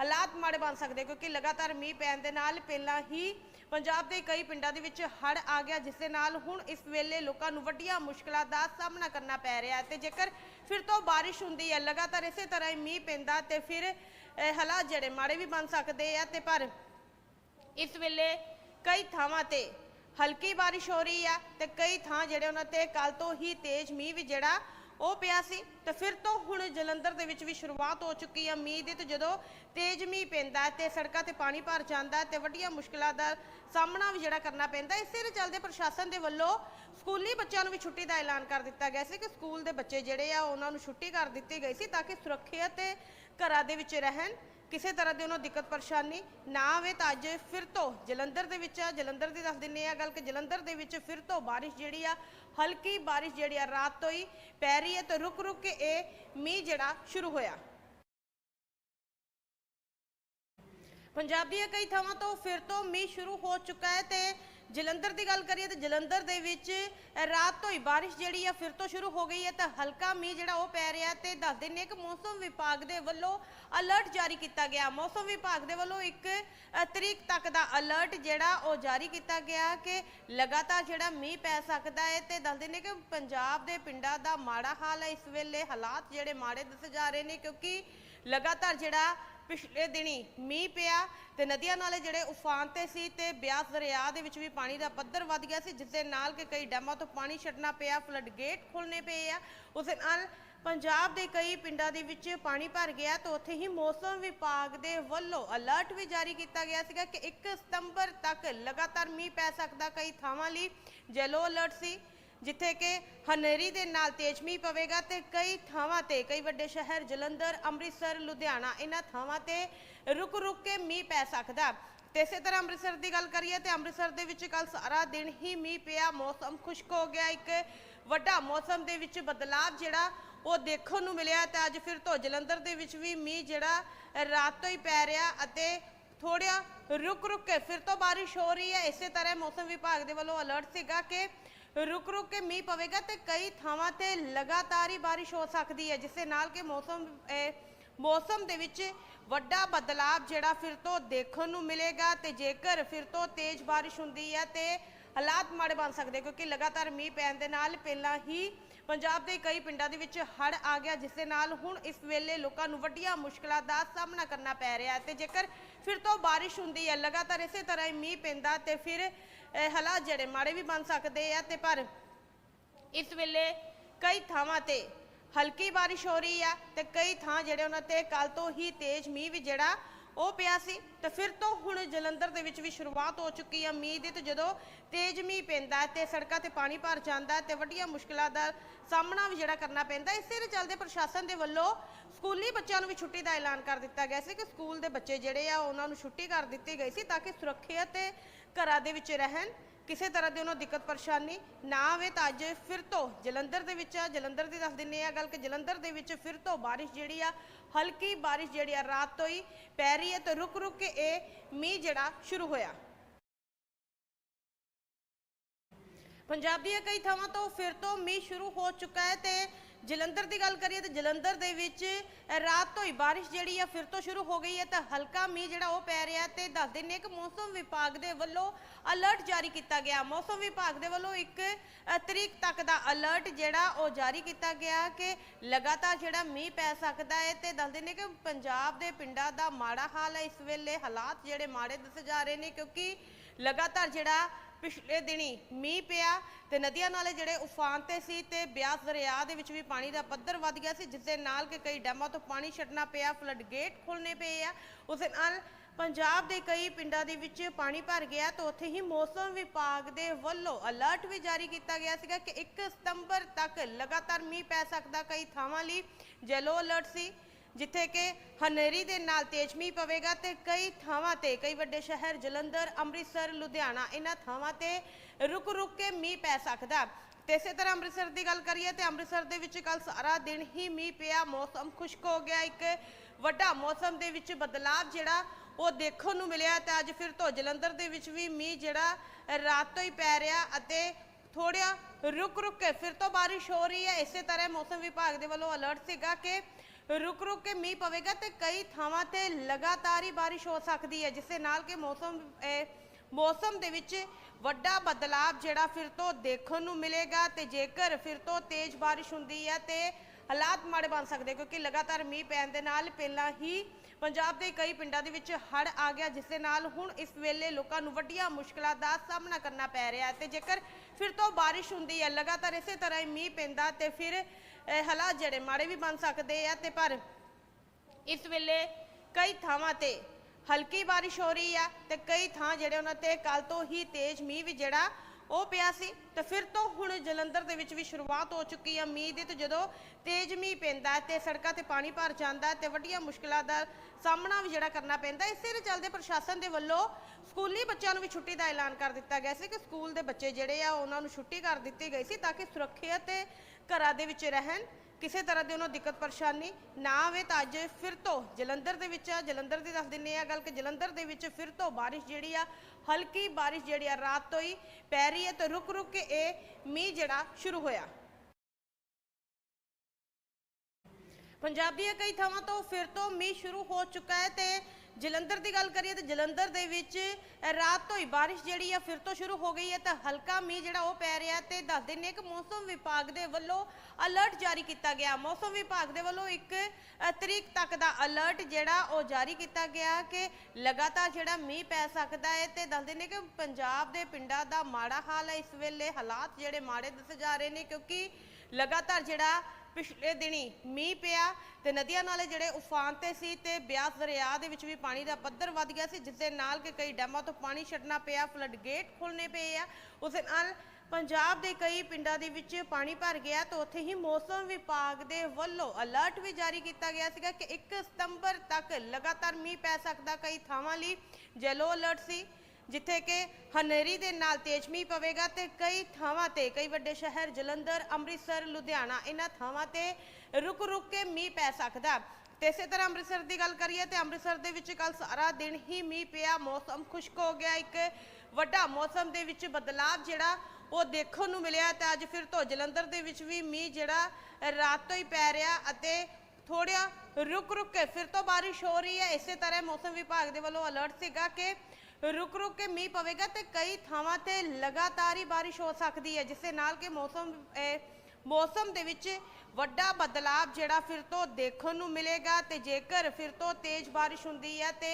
ਹਾਲਾਤ ਮਾੜੇ ਬਣ ਸਕਦੇ, ਕਿਉਂਕਿ ਲਗਾਤਾਰ ਮੀਂਹ ਪੈਣ ਦੇ ਨਾਲ ਪਹਿਲਾਂ ਹੀ ਪੰਜਾਬ ਦੇ ਕਈ ਪਿੰਡਾਂ ਦੇ ਵਿੱਚ ਹੜ੍ਹ ਆ ਗਿਆ, ਜਿਸ ਦੇ ਨਾਲ ਹੁਣ ਇਸ ਵੇਲੇ ਲੋਕਾਂ ਨੂੰ ਵੱਡੀਆਂ ਮੁਸ਼ਕਲਾਂ ਦਾ ਸਾਹਮਣਾ ਕਰਨਾ ਪੈ ਰਿਹਾ ਹੈ ਤੇ ਜੇਕਰ ਫਿਰ ਤੋਂ ਬਾਰਿਸ਼ ਹੁੰਦੀ ਹੈ, ਲਗਾਤਾਰ ਇਸੇ ਤਰ੍ਹਾਂ ਹੀ ਮੀਂਹ ਪੈਂਦਾ ਤੇ ਫਿਰ ਇਹ ਹਾਲਾਤ ਜਿਹੜੇ ਮਾੜੇ ਵੀ ਬਣ ਸਕਦੇ ਆ ਤੇ ਪਰ ਇਸ ਵੇਲੇ ਕਈ ਥਾਵਾਂ ਤੇ ਹਲਕੀ ਬਾਰਿਸ਼ ਹੋ ਰਹੀ ਆ ਤੇ ਕਈ ਥਾਂ ਜਿਹੜੇ ਉਹਨਾਂ ਤੇ ਕੱਲ ਤੋਂ ਹੀ ਤੇਜ਼ ਮੀਂਹ ਵੀ ਜਿਹੜਾ ਉਹ ਪਿਆ ਸੀ ਤੇ ਫਿਰ ਤੋਂ ਹੁਣ ਜਲੰਧਰ ਦੇ ਵਿੱਚ ਵੀ ਸ਼ੁਰੂਆਤ ਹੋ ਚੁੱਕੀ ਆ ਮੀਂਹ ਦੀ ਤੇ ਜਦੋਂ ਤੇਜ਼ ਮੀਂਹ ਪੈਂਦਾ ਹੈ ਤੇ ਸੜਕਾਂ ਤੇ ਪਾਣੀ ਭਰ ਜਾਂਦਾ ਹੈ ਤੇ ਵੱਡੀਆਂ ਮੁਸ਼ਕਲਾਂ ਦਾ ਸਾਹਮਣਾ ਵੀ ਜਿਹੜਾ ਕਰਨਾ ਪੈਂਦਾ ਹੈ। ਇਸੇ ਦੇ ਚੱਲਦੇ ਪ੍ਰਸ਼ਾਸਨ ਦੇ ਵੱਲੋਂ ਸਕੂਲੀ ਬੱਚਿਆਂ ਨੂੰ ਵੀ ਛੁੱਟੀ ਦਾ ਐਲਾਨ ਕਰ ਦਿੱਤਾ ਗਿਆ ਸੀ ਕਿ ਸਕੂਲ ਦੇ ਬੱਚੇ ਜਿਹੜੇ ਆ ਉਹਨਾਂ ਨੂੰ ਛੁੱਟੀ ਕਰ ਦਿੱਤੀ ਗਈ ਸੀ ਤਾਂ ਕਿ ਸੁਰੱਖਿਅਤ ਘਰਾਂ ਦੇ ਵਿੱਚ ਰਹਿਣ, ਕਿਸੇ ਤਰ੍ਹਾਂ ਦੀ ਉਹਨਾਂ ਨੂੰ ਦਿੱਕਤ ਪਰੇਸ਼ਾਨੀ ਨਾ ਆਵੇ ਤਾਂ ਅੱਜ ਫਿਰ ਤੋਂ ਜਲੰਧਰ ਦੇ ਵਿੱਚ ਆ। ਜਲੰਧਰ ਦੀ ਦੱਸ ਦਿੰਨੇ ਆ ਗੱਲ ਕਿ ਜਲੰਧਰ ਦੇ ਵਿੱਚ ਫਿਰ ਤੋਂ ਬਾਰਿਸ਼ ਜਿਹੜੀ ਆ, ਹਲਕੀ ਬਾਰਿਸ਼ ਜਿਹੜੀ ਆ ਰਾਤ ਤੋਂ ਹੀ ਪੈ ਰਹੀ ਹੈ ਤੇ ਰੁਕ ਰੁਕ ਕੇ ਇਹ ਮੀਂਹ ਜਿਹੜਾ ਸ਼ੁਰੂ ਹੋਇਆ। ਪੰਜਾਬ ਦੀਆਂ ਕਈ ਥਾਵਾਂ ਤੋਂ ਫਿਰ ਤੋਂ ਮੀਂਹ ਸ਼ੁਰੂ ਹੋ ਚੁੱਕਾ ਹੈ ਤੇ ਜਲੰਧਰ ਦੀ ਗੱਲ ਕਰੀਏ ਤਾਂ ਜਲੰਧਰ ਦੇ ਵਿੱਚ ਰਾਤ ਤੋਂ ਹੀ ਬਾਰਿਸ਼ ਜਿਹੜੀ ਆ ਫਿਰ ਤੋਂ ਸ਼ੁਰੂ ਹੋ ਗਈ ਹੈ ਤਾਂ ਹਲਕਾ ਮੀਂਹ ਜਿਹੜਾ ਉਹ ਪੈ ਰਿਹਾ ਤੇ ਦੱਸ ਦਿੰਨੇ ਕਿ ਮੌਸਮ ਵਿਭਾਗ ਦੇ ਵੱਲੋਂ ਅਲਰਟ ਜਾਰੀ ਕੀਤਾ ਗਿਆ। ਮੌਸਮ ਵਿਭਾਗ ਦੇ ਵੱਲੋਂ ਇੱਕ ਤਰੀਕ ਤੱਕ ਦਾ ਅਲਰਟ ਜਿਹੜਾ ਉਹ ਜਾਰੀ ਕੀਤਾ ਗਿਆ ਕਿ ਲਗਾਤਾਰ ਜਿਹੜਾ ਮੀਂਹ ਪੈ ਸਕਦਾ ਹੈ ਤੇ ਦੱਸ ਦਿੰਨੇ ਕਿ ਪੰਜਾਬ ਦੇ ਪਿੰਡਾਂ ਦਾ ਮਾੜਾ ਹਾਲ ਹੈ। ਇਸ ਵੇਲੇ ਹਾਲਾਤ ਜਿਹੜੇ ਮਾੜੇ ਦੱਸੇ ਜਾ ਰਹੇ ਨੇ ਕਿਉਂਕਿ ਲਗਾਤਾਰ ਜਿਹੜਾ ਪਿਛਲੇ ਦਿਨੀ ਮੀਂਹ ਪਿਆ ਤੇ ਨਦੀਆਂ ਨਾਲੇ ਜਿਹੜੇ ਉਫਾਨ ਤੇ ਸੀ ਤੇ ਬਿਆਸ ਦਰਿਆ ਦੇ ਵਿੱਚ ਵੀ ਪਾਣੀ ਦਾ ਪੱਧਰ ਵੱਧ ਗਿਆ ਸੀ ਜਿਸ ਦੇ ਨਾਲ ਕਿ ਕਈ ਡੈਮਾਂ ਤੋਂ ਪਾਣੀ ਛੱਡਣਾ ਪਿਆ, ਫਲੱਡ ਗੇਟ ਖੋਲਣੇ ਪਏ ਆ। ਉਸ ਦੇ ਨਾਲ ਪੰਜਾਬ ਦੇ ਕਈ ਪਿੰਡਾਂ ਦੇ ਵਿੱਚ ਪਾਣੀ ਭਰ ਗਿਆ ਤਾਂ ਉੱਥੇ ਹੀ ਮੌਸਮ ਵਿਭਾਗ ਦੇ ਵੱਲੋਂ ਅਲਰਟ ਵੀ ਜਾਰੀ ਕੀਤਾ ਗਿਆ ਸੀਗਾ ਕਿ 1 ਸਤੰਬਰ ਤੱਕ ਲਗਾਤਾਰ ਮੀਂਹ ਪੈ ਸਕਦਾ, ਕਈ ਥਾਵਾਂ ਲਈ ਜੈਲੋ ਅਲਰਟ ਸੀ। ਜਿੱਥੇ ਕਿ ਹਨੇਰੀ ਦੇ ਨਾਲ ਤੇਜ਼ ਮੀਂਹ ਪਵੇਗਾ ਤੇ ਕਈ ਥਾਵਾਂ ਤੇ, ਕਈ ਵੱਡੇ ਸ਼ਹਿਰ ਜਲੰਧਰ, ਅੰਮ੍ਰਿਤਸਰ, ਲੁਧਿਆਣਾ ਇਹਨਾਂ ਥਾਵਾਂ ਤੇ ਰੁਕ ਰੁਕ ਕੇ ਮੀਂਹ ਪੈ ਸਕਦਾ। ਤੇ ਇਸੇ ਤਰ੍ਹਾਂ ਅੰਮ੍ਰਿਤਸਰ ਦੀ ਗੱਲ ਕਰੀਏ ਤੇ ਅੰਮ੍ਰਿਤਸਰ ਦੇ ਵਿੱਚ ਕੱਲ ਸਾਰਾ ਦਿਨ ਹੀ ਮੀਂਹ ਪਿਆ, ਮੌਸਮ ਖੁਸ਼ਕ ਹੋ ਗਿਆ। ਇੱਕ ਵੱਡਾ ਮੌਸਮ ਦੇ ਵਿੱਚ ਬਦਲਾਅ ਜਿਹੜਾ ਉਹ ਦੇਖਣ ਨੂੰ ਮਿਲਿਆ ਤੇ ਅੱਜ ਫਿਰ ਤੋਂ ਜਲੰਧਰ ਦੇ ਵਿੱਚ ਵੀ ਮੀਂਹ ਜਿਹੜਾ ਰਾਤ ਤੋਂ ਹੀ ਪੈ ਰਿਹਾ ਅਤੇ ਥੋੜ੍ਹਾ ਰੁਕ ਰੁਕ ਕੇ ਫਿਰ ਤੋਂ ਬਾਰਿਸ਼ ਹੋ ਰਹੀ ਹੈ। ਇਸੇ ਤਰ੍ਹਾਂ ਮੌਸਮ ਵਿਭਾਗ ਦੇ ਵੱਲੋਂ ਅਲਰਟ ਸੀਗਾ ਕਿ ਰੁਕ ਰੁਕ ਕੇ ਮੀਂਹ ਪਵੇਗਾ ਤੇ ਕਈ ਥਾਵਾਂ ਤੇ ਲਗਾਤਾਰ ਹੀ ਬਾਰਿਸ਼ ਹੋ ਸਕਦੀ ਹੈ, ਜਿਸ ਦੇ ਨਾਲ ਕਿ ਮੌਸਮ ਮੌਸਮ ਦੇ ਵਿੱਚ ਵੱਡਾ ਬਦਲਾਅ ਜਿਹੜਾ ਫਿਰ ਤੋਂ ਦੇਖਣ ਨੂੰ ਮਿਲੇਗਾ ਤੇ ਜੇਕਰ ਫਿਰ ਤੋਂ ਤੇਜ਼ ਬਾਰਿਸ਼ ਹੁੰਦੀ ਹੈ ਤੇ ਹਾਲਾਤ ਮਾੜੇ ਬਣ ਸਕਦੇ ਕਿਉਂਕਿ ਲਗਾਤਾਰ ਮੀਂਹ ਪੈਣ ਦੇ ਨਾਲ ਪਹਿਲਾਂ ਹੀ ਪੰਜਾਬ ਦੇ ਕਈ ਪਿੰਡਾਂ ਦੇ ਵਿੱਚ ਹੜ੍ਹ ਆ ਗਿਆ, ਜਿਸ ਦੇ ਨਾਲ ਹੁਣ ਇਸ ਵੇਲੇ ਲੋਕਾਂ ਨੂੰ ਵੱਡੀਆਂ ਮੁਸ਼ਕਲਾਂ ਦਾ ਸਾਹਮਣਾ ਕਰਨਾ ਪੈ ਰਿਹਾ ਹੈ ਤੇ ਜੇਕਰ ਫਿਰ ਤੋਂ ਬਾਰਿਸ਼ ਹੁੰਦੀ ਹੈ, ਲਗਾਤਾਰ ਇਸੇ ਤਰ੍ਹਾਂ ਹੀ ਮੀਂਹ ਪੈਂਦਾ ਤੇ ਫਿਰ ਹਾਲਾਤ ਜਿਹੜੇ ਮਾੜੇ ਵੀ ਬਣ ਸਕਦੇ ਆ ਤੇ ਪਰ ਇਸ ਵੇਲੇ ਕਈ ਥਾਵਾਂ ਤੇ ਹਲਕੀ ਬਾਰਿਸ਼ ਹੋ ਰਹੀ ਆ ਤੇ ਕਈ ਥਾਂ ਜਿਹੜੇ ਉਹਨਾਂ ਤੇ ਕੱਲ ਤੋਂ ਹੀ ਤੇਜ਼ ਮੀਂਹ ਵੀ ਜਿਹੜਾ ਉਹ ਪਿਆ ਸੀ ਤੇ ਫਿਰ ਤੋਂ ਹੁਣ ਜਲੰਧਰ ਦੇ ਵਿੱਚ ਵੀ ਸ਼ੁਰੂਆਤ ਹੋ ਚੁੱਕੀ ਆ ਮੀਂਹ ਦੀ ਤੇ ਜਦੋਂ ਤੇਜ਼ ਮੀਂਹ ਪੈਂਦਾ ਤੇ ਸੜਕਾਂ ਤੇ ਪਾਣੀ ਭਰ ਜਾਂਦਾ ਤੇ ਵੱਡੀਆਂ ਮੁਸ਼ਕਲਾਂ ਦਾ ਸਾਹਮਣਾ ਵੀ ਜਿਹੜਾ ਕਰਨਾ ਪੈਂਦਾ, ਇਸੇ ਦੇ ਚੱਲਦੇ ਪ੍ਰਸ਼ਾਸਨ ਦੇ ਵੱਲੋਂ ਸਕੂਲੀ ਬੱਚਿਆਂ ਨੂੰ ਵੀ ਛੁੱਟੀ ਦਾ ਐਲਾਨ ਕਰ ਦਿੱਤਾ ਗਿਆ ਸੀ ਕਿ ਸਕੂਲ ਦੇ ਬੱਚੇ ਜਿਹੜੇ ਆ ਉਹਨਾਂ ਨੂੰ ਛੁੱਟੀ ਕਰ ਦਿੱਤੀ ਗਈ ਸੀ ਤਾਂ ਕਿ ਸੁਰੱਖਿਅਤ ਘਰਾਂ ਦੇ ਵਿੱਚ ਰਹਿਣ, ਕਿਸੇ ਤਰ੍ਹਾਂ ਦੀ ਉਹਨਾਂ ਨੂੰ ਦਿੱਕਤ ਪਰੇਸ਼ਾਨੀ ਨਾ ਆਵੇ ਤਾਂ ਅੱਜ ਫਿਰ ਤੋਂ ਜਲੰਧਰ ਦੇ ਵਿੱਚ ਆ। ਜਲੰਧਰ ਦੀ ਦੱਸ ਦਿੰਨੇ ਆ ਗੱਲ ਕਿ ਜਲੰਧਰ ਦੇ ਵਿੱਚ ਫਿਰ ਤੋਂ ਬਾਰਿਸ਼ ਜਿਹੜੀ ਆ, ਹਲਕੀ ਬਾਰਿਸ਼ ਜਿਹੜੀ ਆ ਰਾਤ ਤੋਂ ਹੀ ਪੈ ਰਹੀ ਹੈ ਤੇ ਰੁਕ ਰੁਕ ਕੇ ਇਹ ਮੀਂਹ ਜਿਹੜਾ ਸ਼ੁਰੂ ਹੋਇਆ। ਪੰਜਾਬ ਦੀਆਂ ਕਈ ਥਾਵਾਂ ਤੋਂ ਫਿਰ ਤੋਂ ਮੀਂਹ ਸ਼ੁਰੂ ਹੋ ਚੁੱਕਾ ਹੈ ਤੇ ਜਲੰਧਰ ਦੀ ਗੱਲ ਕਰੀਏ ਤਾਂ ਜਲੰਧਰ ਦੇ ਵਿੱਚ ਰਾਤ ਤੋਂ ਹੀ ਬਾਰਿਸ਼ ਜਿਹੜੀ ਆ ਫਿਰ ਤੋਂ ਸ਼ੁਰੂ ਹੋ ਗਈ ਹੈ ਤਾਂ ਹਲਕਾ ਮੀਂਹ ਜਿਹੜਾ ਉਹ ਪੈ ਰਿਹਾ ਤੇ ਦੱਸ ਦਿੰਨੇ ਕਿ ਮੌਸਮ ਵਿਭਾਗ ਦੇ ਵੱਲੋਂ ਅਲਰਟ ਜਾਰੀ ਕੀਤਾ ਗਿਆ। ਮੌਸਮ ਵਿਭਾਗ ਦੇ ਵੱਲੋਂ ਇੱਕ ਤਰੀਕ ਤੱਕ ਦਾ ਅਲਰਟ ਜਿਹੜਾ ਉਹ ਜਾਰੀ ਕੀਤਾ ਗਿਆ ਕਿ ਲਗਾਤਾਰ ਜਿਹੜਾ ਮੀਂਹ ਪੈ ਸਕਦਾ ਹੈ ਤੇ ਦੱਸ ਦਿੰਨੇ ਕਿ ਪੰਜਾਬ ਦੇ ਪਿੰਡਾਂ ਦਾ ਮਾੜਾ ਹਾਲ ਹੈ। ਇਸ ਵੇਲੇ ਹਾਲਾਤ ਜਿਹੜੇ ਮਾੜੇ ਦੱਸੇ ਜਾ ਰਹੇ ਨੇ ਕਿਉਂਕਿ ਲਗਾਤਾਰ ਜਿਹੜਾ ਪਿਛਲੇ ਦਿਨੀ ਮੀਂਹ ਪਿਆ ਤੇ ਨਦੀਆਂ ਨਾਲੇ ਜਿਹੜੇ ਉਫਾਨ ਤੇ ਸੀ ਤੇ ਬਿਆਸ ਦਰਿਆ ਦੇ ਵਿੱਚ ਵੀ ਪਾਣੀ ਦਾ ਪੱਧਰ ਵੱਧ ਗਿਆ ਸੀ ਜਿਸ ਦੇ ਨਾਲ ਕਿ ਕਈ ਡੈਮਾਂ ਤੋਂ ਪਾਣੀ ਛੱਡਣਾ ਪਿਆ, ਫਲੱਡ ਗੇਟ ਖੋਲਣੇ ਪਏ ਆ। ਉਸ ਦੇ ਨਾਲ ਪੰਜਾਬ ਦੇ ਕਈ ਪਿੰਡਾਂ ਦੇ ਵਿੱਚ ਪਾਣੀ ਭਰ ਗਿਆ ਤਾਂ ਉੱਥੇ ਹੀ ਮੌਸਮ ਵਿਭਾਗ ਦੇ ਵੱਲੋਂ ਅਲਰਟ ਵੀ ਜਾਰੀ ਕੀਤਾ ਗਿਆ ਸੀਗਾ ਕਿ 1 ਸਤੰਬਰ ਤੱਕ ਲਗਾਤਾਰ ਮੀਂਹ ਪੈ ਸਕਦਾ ਕਈ ਥਾਵਾਂ ਲਈ। ਜੈਲੋ ਅਲਰਟ ਸੀ। ਜਿੱਥੇ ਕਿ ਹਨੇਰੀ ਦੇ ਨਾਲ ਤੇਜ਼ ਮੀਂਹ ਪਵੇਗਾ ਤੇ ਕਈ ਥਾਵਾਂ ਤੇ, ਕਈ ਵੱਡੇ ਸ਼ਹਿਰ ਜਲੰਧਰ, ਅੰਮ੍ਰਿਤਸਰ, ਲੁਧਿਆਣਾ, ਇਹਨਾਂ ਥਾਵਾਂ ਤੇ ਰੁਕ ਰੁਕ ਕੇ ਮੀਂਹ ਪੈ ਸਕਦਾ। ਤੇ ਇਸੇ ਤਰ੍ਹਾਂ ਅੰਮ੍ਰਿਤਸਰ ਦੀ ਗੱਲ ਕਰੀਏ ਤੇ ਅੰਮ੍ਰਿਤਸਰ ਦੇ ਵਿੱਚ ਕੱਲ ਸਾਰਾ ਦਿਨ ਹੀ ਮੀਂਹ ਪਿਆ, ਮੌਸਮ ਖੁਸ਼ਕ ਹੋ ਗਿਆ। ਇੱਕ ਵੱਡਾ ਮੌਸਮ ਦੇ ਵਿੱਚ ਬਦਲਾਅ ਜਿਹੜਾ ਉਹ ਦੇਖਣ ਨੂੰ ਮਿਲਿਆ ਤੇ ਅੱਜ ਫਿਰ ਤੋਂ ਜਲੰਧਰ ਦੇ ਵਿੱਚ ਵੀ ਮੀਂਹ ਜਿਹੜਾ ਰਾਤ ਤੋਂ ਹੀ ਪੈ ਰਿਹਾ ਅਤੇ ਥੋੜ੍ਹਾ ਰੁਕ ਰੁਕ ਕੇ ਫਿਰ ਤੋਂ ਬਾਰਿਸ਼ ਹੋ ਰਹੀ ਹੈ। ਇਸੇ ਤਰ੍ਹਾਂ ਮੌਸਮ ਵਿਭਾਗ ਦੇ ਵੱਲੋਂ ਅਲਰਟ ਸੀਗਾ ਕਿ ਰੁਕ ਰੁਕ ਕੇ ਮੀਂਹ ਪਵੇਗਾ ਤੇ ਕਈ ਥਾਵਾਂ ਤੇ ਲਗਾਤਾਰ ਹੀ ਬਾਰਿਸ਼ ਹੋ ਸਕਦੀ ਹੈ, ਜਿਸ ਦੇ ਨਾਲ ਕਿ ਮੌਸਮ ਮੌਸਮ ਦੇ ਵਿੱਚ ਵੱਡਾ ਬਦਲਾਅ ਜਿਹੜਾ ਫਿਰ ਤੋਂ ਦੇਖਣ ਨੂੰ ਮਿਲੇਗਾ ਤੇ ਜੇਕਰ ਫਿਰ ਤੋਂ ਤੇਜ਼ ਬਾਰਿਸ਼ ਹੁੰਦੀ ਹੈ ਤੇ ਹਾਲਾਤ ਮਾੜੇ ਬਣ ਸਕਦੇ, ਕਿਉਂਕਿ ਲਗਾਤਾਰ ਮੀਂਹ ਪੈਣ ਦੇ ਨਾਲ ਪਹਿਲਾਂ ਹੀ ਪੰਜਾਬ ਦੇ ਕਈ ਪਿੰਡਾਂ ਦੇ ਵਿੱਚ ਹੜ੍ਹ ਆ ਗਿਆ, ਜਿਸ ਦੇ ਨਾਲ ਹੁਣ ਇਸ ਵੇਲੇ ਲੋਕਾਂ ਨੂੰ ਵੱਡੀਆਂ ਮੁਸ਼ਕਲਾਂ ਦਾ ਸਾਹਮਣਾ ਕਰਨਾ ਪੈ ਰਿਹਾ ਹੈ ਤੇ ਜੇਕਰ ਫਿਰ ਤੋਂ ਬਾਰਿਸ਼ ਹੁੰਦੀ ਹੈ, ਲਗਾਤਾਰ ਇਸੇ ਤਰ੍ਹਾਂ ਹੀ ਮੀਂਹ ਪੈਂਦਾ ਤੇ ਫਿਰ ਹਾਲਾਤ ਜਿਹੜੇ ਮਾੜੇ ਵੀ ਬਣ ਸਕਦੇ ਆ ਤੇ ਪਰ ਇਸ ਵੇਲੇ ਕਈ ਥਾਵਾਂ ਤੇ ਹਲਕੀ ਬਾਰਿਸ਼ ਹੋ ਰਹੀ ਆ ਤੇ ਕਈ ਥਾਂ ਜਿਹੜੇ ਉਹਨਾਂ ਤੇ ਕੱਲ ਤੋਂ ਹੀ ਤੇਜ਼ ਮੀਂਹ ਵੀ ਜਿਹੜਾ ਉਹ ਪਿਆ ਸੀ। ਤੇ ਫਿਰ ਤੋਂ ਹੁਣ ਜਲੰਧਰ ਦੇ ਵਿੱਚ ਵੀ ਸ਼ੁਰੂਆਤ ਹੋ ਚੁੱਕੀ ਆ ਮੀਂਹ ਦੀ ਤੇ ਜਦੋਂ ਤੇਜ਼ ਮੀਂਹ ਪੈਂਦਾ ਤੇ ਸੜਕਾਂ ਤੇ ਪਾਣੀ ਭਰ ਜਾਂਦਾ ਹੈ ਤੇ ਵੱਡੀਆਂ ਮੁਸ਼ਕਲਾਂ ਦਾ ਸਾਹਮਣਾ ਵੀ ਜਿਹੜਾ ਕਰਨਾ ਪੈਂਦਾ ਇਸੇ ਦੇ ਚੱਲਦੇ ਪ੍ਰਸ਼ਾਸਨ ਦੇ ਵੱਲੋਂ ਸਕੂਲੀ ਬੱਚਿਆਂ ਨੂੰ ਵੀ ਛੁੱਟੀ ਦਾ ਐਲਾਨ ਕਰ ਦਿੱਤਾ ਗਿਆ ਸੀ ਕਿ ਸਕੂਲ ਦੇ ਬੱਚੇ ਜਿਹੜੇ ਆ, ਉਹਨਾਂ ਨੂੰ ਛੁੱਟੀ ਕਰ ਦਿੱਤੀ ਗਈ ਸੀ ਤਾਂ ਕਿ ਸੁਰੱਖਿਅਤ ਘਰਾਂ ਦੇ ਵਿੱਚ ਰਹਿਣ, ਕਿਸੇ ਤਰ੍ਹਾਂ ਦੀ ਉਹਨਾਂ ਨੂੰ ਦਿੱਕਤ ਪਰੇਸ਼ਾਨੀ ਨਾ ਆਵੇ ਤਾਂ ਅੱਜ ਫਿਰ ਤੋਂ ਜਲੰਧਰ ਦੇ ਵਿੱਚ ਆ, ਜਲੰਧਰ ਦੀ ਦੱਸ ਦਿੰਨੇ ਆ ਗੱਲ ਕਿ ਜਲੰਧਰ ਦੇ ਵਿੱਚ ਫਿਰ ਤੋਂ ਬਾਰਿਸ਼ ਜਿਹੜੀ ਆ, ਹਲਕੀ ਬਾਰਿਸ਼ ਜਿਹੜੀ ਆ, ਰਾਤ ਤੋਂ ਹੀ ਪੈ ਰਹੀ ਹੈ ਤੇ ਰੁਕ ਰੁਕ ਕੇ ਇਹ ਮੀਂਹ ਜਿਹੜਾ ਸ਼ੁਰੂ ਹੋਇਆ। ਪੰਜਾਬ ਦੀਆਂ ਕਈ ਥਾਵਾਂ ਤੋਂ ਫਿਰ ਤੋਂ ਮੀਂਹ ਸ਼ੁਰੂ ਹੋ ਚੁੱਕਾ ਹੈ ਤੇ ਜਲੰਧਰ ਦੀ ਗੱਲ ਕਰੀਏ ਤਾਂ ਜਲੰਧਰ ਦੇ ਵਿੱਚ ਰਾਤ ਤੋਂ ਹੀ ਬਾਰਿਸ਼ ਜਿਹੜੀ ਆ ਫਿਰ ਤੋਂ ਸ਼ੁਰੂ ਹੋ ਗਈ ਹੈ ਤਾਂ ਹਲਕਾ ਮੀਂਹ ਜਿਹੜਾ ਉਹ ਪੈ ਰਿਹਾ ਤੇ ਦੱਸ ਦਿੰਨੇ ਕਿ ਮੌਸਮ ਵਿਭਾਗ ਦੇ ਵੱਲੋਂ ਅਲਰਟ ਜਾਰੀ ਕੀਤਾ ਗਿਆ। ਮੌਸਮ ਵਿਭਾਗ ਦੇ ਵੱਲੋਂ ਇੱਕ ਤਰੀਕ ਤੱਕ ਦਾ ਅਲਰਟ ਜਿਹੜਾ ਉਹ ਜਾਰੀ ਕੀਤਾ ਗਿਆ ਕਿ ਲਗਾਤਾਰ ਜਿਹੜਾ ਮੀਂਹ ਪੈ ਸਕਦਾ ਹੈ ਤੇ ਦੱਸ ਦਿੰਨੇ ਕਿ ਪੰਜਾਬ ਦੇ ਪਿੰਡਾਂ ਦਾ ਮਾੜਾ ਹਾਲ ਹੈ। ਇਸ ਵੇਲੇ ਹਾਲਾਤ ਜਿਹੜੇ ਮਾੜੇ ਦੱਸੇ ਜਾ ਰਹੇ ਨੇ ਕਿਉਂਕਿ ਲਗਾਤਾਰ ਜਿਹੜਾ ਪਿਛਲੇ ਦਿਨੀ ਮੀਂਹ ਪਿਆ ਤੇ ਨਦੀਆਂ ਨਾਲੇ ਜਿਹੜੇ ਉਫਾਨ ਤੇ ਸੀ ਤੇ ਬਿਆਸ ਦਰਿਆ ਦੇ ਵਿੱਚ ਵੀ ਪਾਣੀ ਦਾ ਪੱਧਰ ਵੱਧ ਗਿਆ ਸੀ ਜਿਸ ਦੇ ਨਾਲ ਕਿ ਕਈ ਡੈਮਾਂ ਤੋਂ ਪਾਣੀ ਛੱਡਣਾ ਪਿਆ, ਫਲੱਡ ਗੇਟ ਖੋਲਣੇ ਪਏ ਆ। ਉਸ ਦੇ ਨਾਲ ਪੰਜਾਬ ਦੇ ਕਈ ਪਿੰਡਾਂ ਦੇ ਵਿੱਚ ਪਾਣੀ ਭਰ ਗਿਆ ਤਾਂ ਉੱਥੇ ਹੀ ਮੌਸਮ ਵਿਭਾਗ ਦੇ ਵੱਲੋਂ ਅਲਰਟ ਵੀ ਜਾਰੀ ਕੀਤਾ ਗਿਆ ਸੀਗਾ ਕਿ 1 ਸਤੰਬਰ ਤੱਕ ਲਗਾਤਾਰ ਮੀਂਹ ਪੈ ਸਕਦਾ, ਕਈ ਥਾਵਾਂ ਲਈ ਜੈਲੋ ਅਲਰਟ ਸੀ। ਜਿੱਥੇ ਕਿ ਹਨੇਰੀ ਦੇ ਨਾਲ ਤੇਜ਼ ਮੀਂਹ ਪਵੇਗਾ ਤੇ ਕਈ ਥਾਵਾਂ ਤੇ, ਕਈ ਵੱਡੇ ਸ਼ਹਿਰ ਜਲੰਧਰ, ਅੰਮ੍ਰਿਤਸਰ, ਲੁਧਿਆਣਾ ਇਹਨਾਂ ਥਾਵਾਂ ਤੇ ਰੁਕ ਰੁਕ ਕੇ ਮੀਂਹ ਪੈ ਸਕਦਾ। ਤੇ ਇਸੇ ਤਰ੍ਹਾਂ ਅੰਮ੍ਰਿਤਸਰ ਦੀ ਗੱਲ ਕਰੀਏ ਤੇ ਅੰਮ੍ਰਿਤਸਰ ਦੇ ਵਿੱਚ ਕੱਲ ਸਾਰਾ ਦਿਨ ਹੀ ਮੀਂਹ ਪਿਆ, ਮੌਸਮ ਖੁਸ਼ਕ ਹੋ ਗਿਆ। ਇੱਕ ਵੱਡਾ ਮੌਸਮ ਦੇ ਵਿੱਚ ਬਦਲਾਅ ਜਿਹੜਾ ਉਹ ਦੇਖਣ ਨੂੰ ਮਿਲਿਆ ਤੇ ਅੱਜ ਫਿਰ ਤੋਂ ਜਲੰਧਰ ਦੇ ਵਿੱਚ ਵੀ ਮੀਂਹ ਜਿਹੜਾ ਰਾਤ ਤੋਂ ਹੀ ਪੈ ਰਿਹਾ ਅਤੇ ਥੋੜ੍ਹਾ ਰੁਕ ਰੁਕ ਕੇ ਫਿਰ ਤੋਂ ਬਾਰਿਸ਼ ਹੋ ਰਹੀ ਹੈ। ਇਸੇ ਤਰ੍ਹਾਂ ਮੌਸਮ ਵਿਭਾਗ ਦੇ ਵੱਲੋਂ ਅਲਰਟ ਸੀਗਾ ਕਿ ਰੁਕ ਰੁਕ ਕੇ ਮੀਂਹ ਪਵੇਗਾ ਤੇ ਕਈ ਥਾਵਾਂ ਤੇ ਲਗਾਤਾਰ ਹੀ ਬਾਰਿਸ਼ ਹੋ ਸਕਦੀ ਹੈ, ਜਿਸ ਦੇ ਨਾਲ ਕਿ ਮੌਸਮ ਮੌਸਮ ਦੇ ਵਿੱਚ ਵੱਡਾ ਬਦਲਾਅ ਜਿਹੜਾ ਫਿਰ ਤੋਂ ਦੇਖਣ ਨੂੰ ਮਿਲੇਗਾ ਤੇ ਜੇਕਰ ਫਿਰ ਤੋਂ ਤੇਜ਼ ਬਾਰਿਸ਼ ਹੁੰਦੀ ਹੈ ਤੇ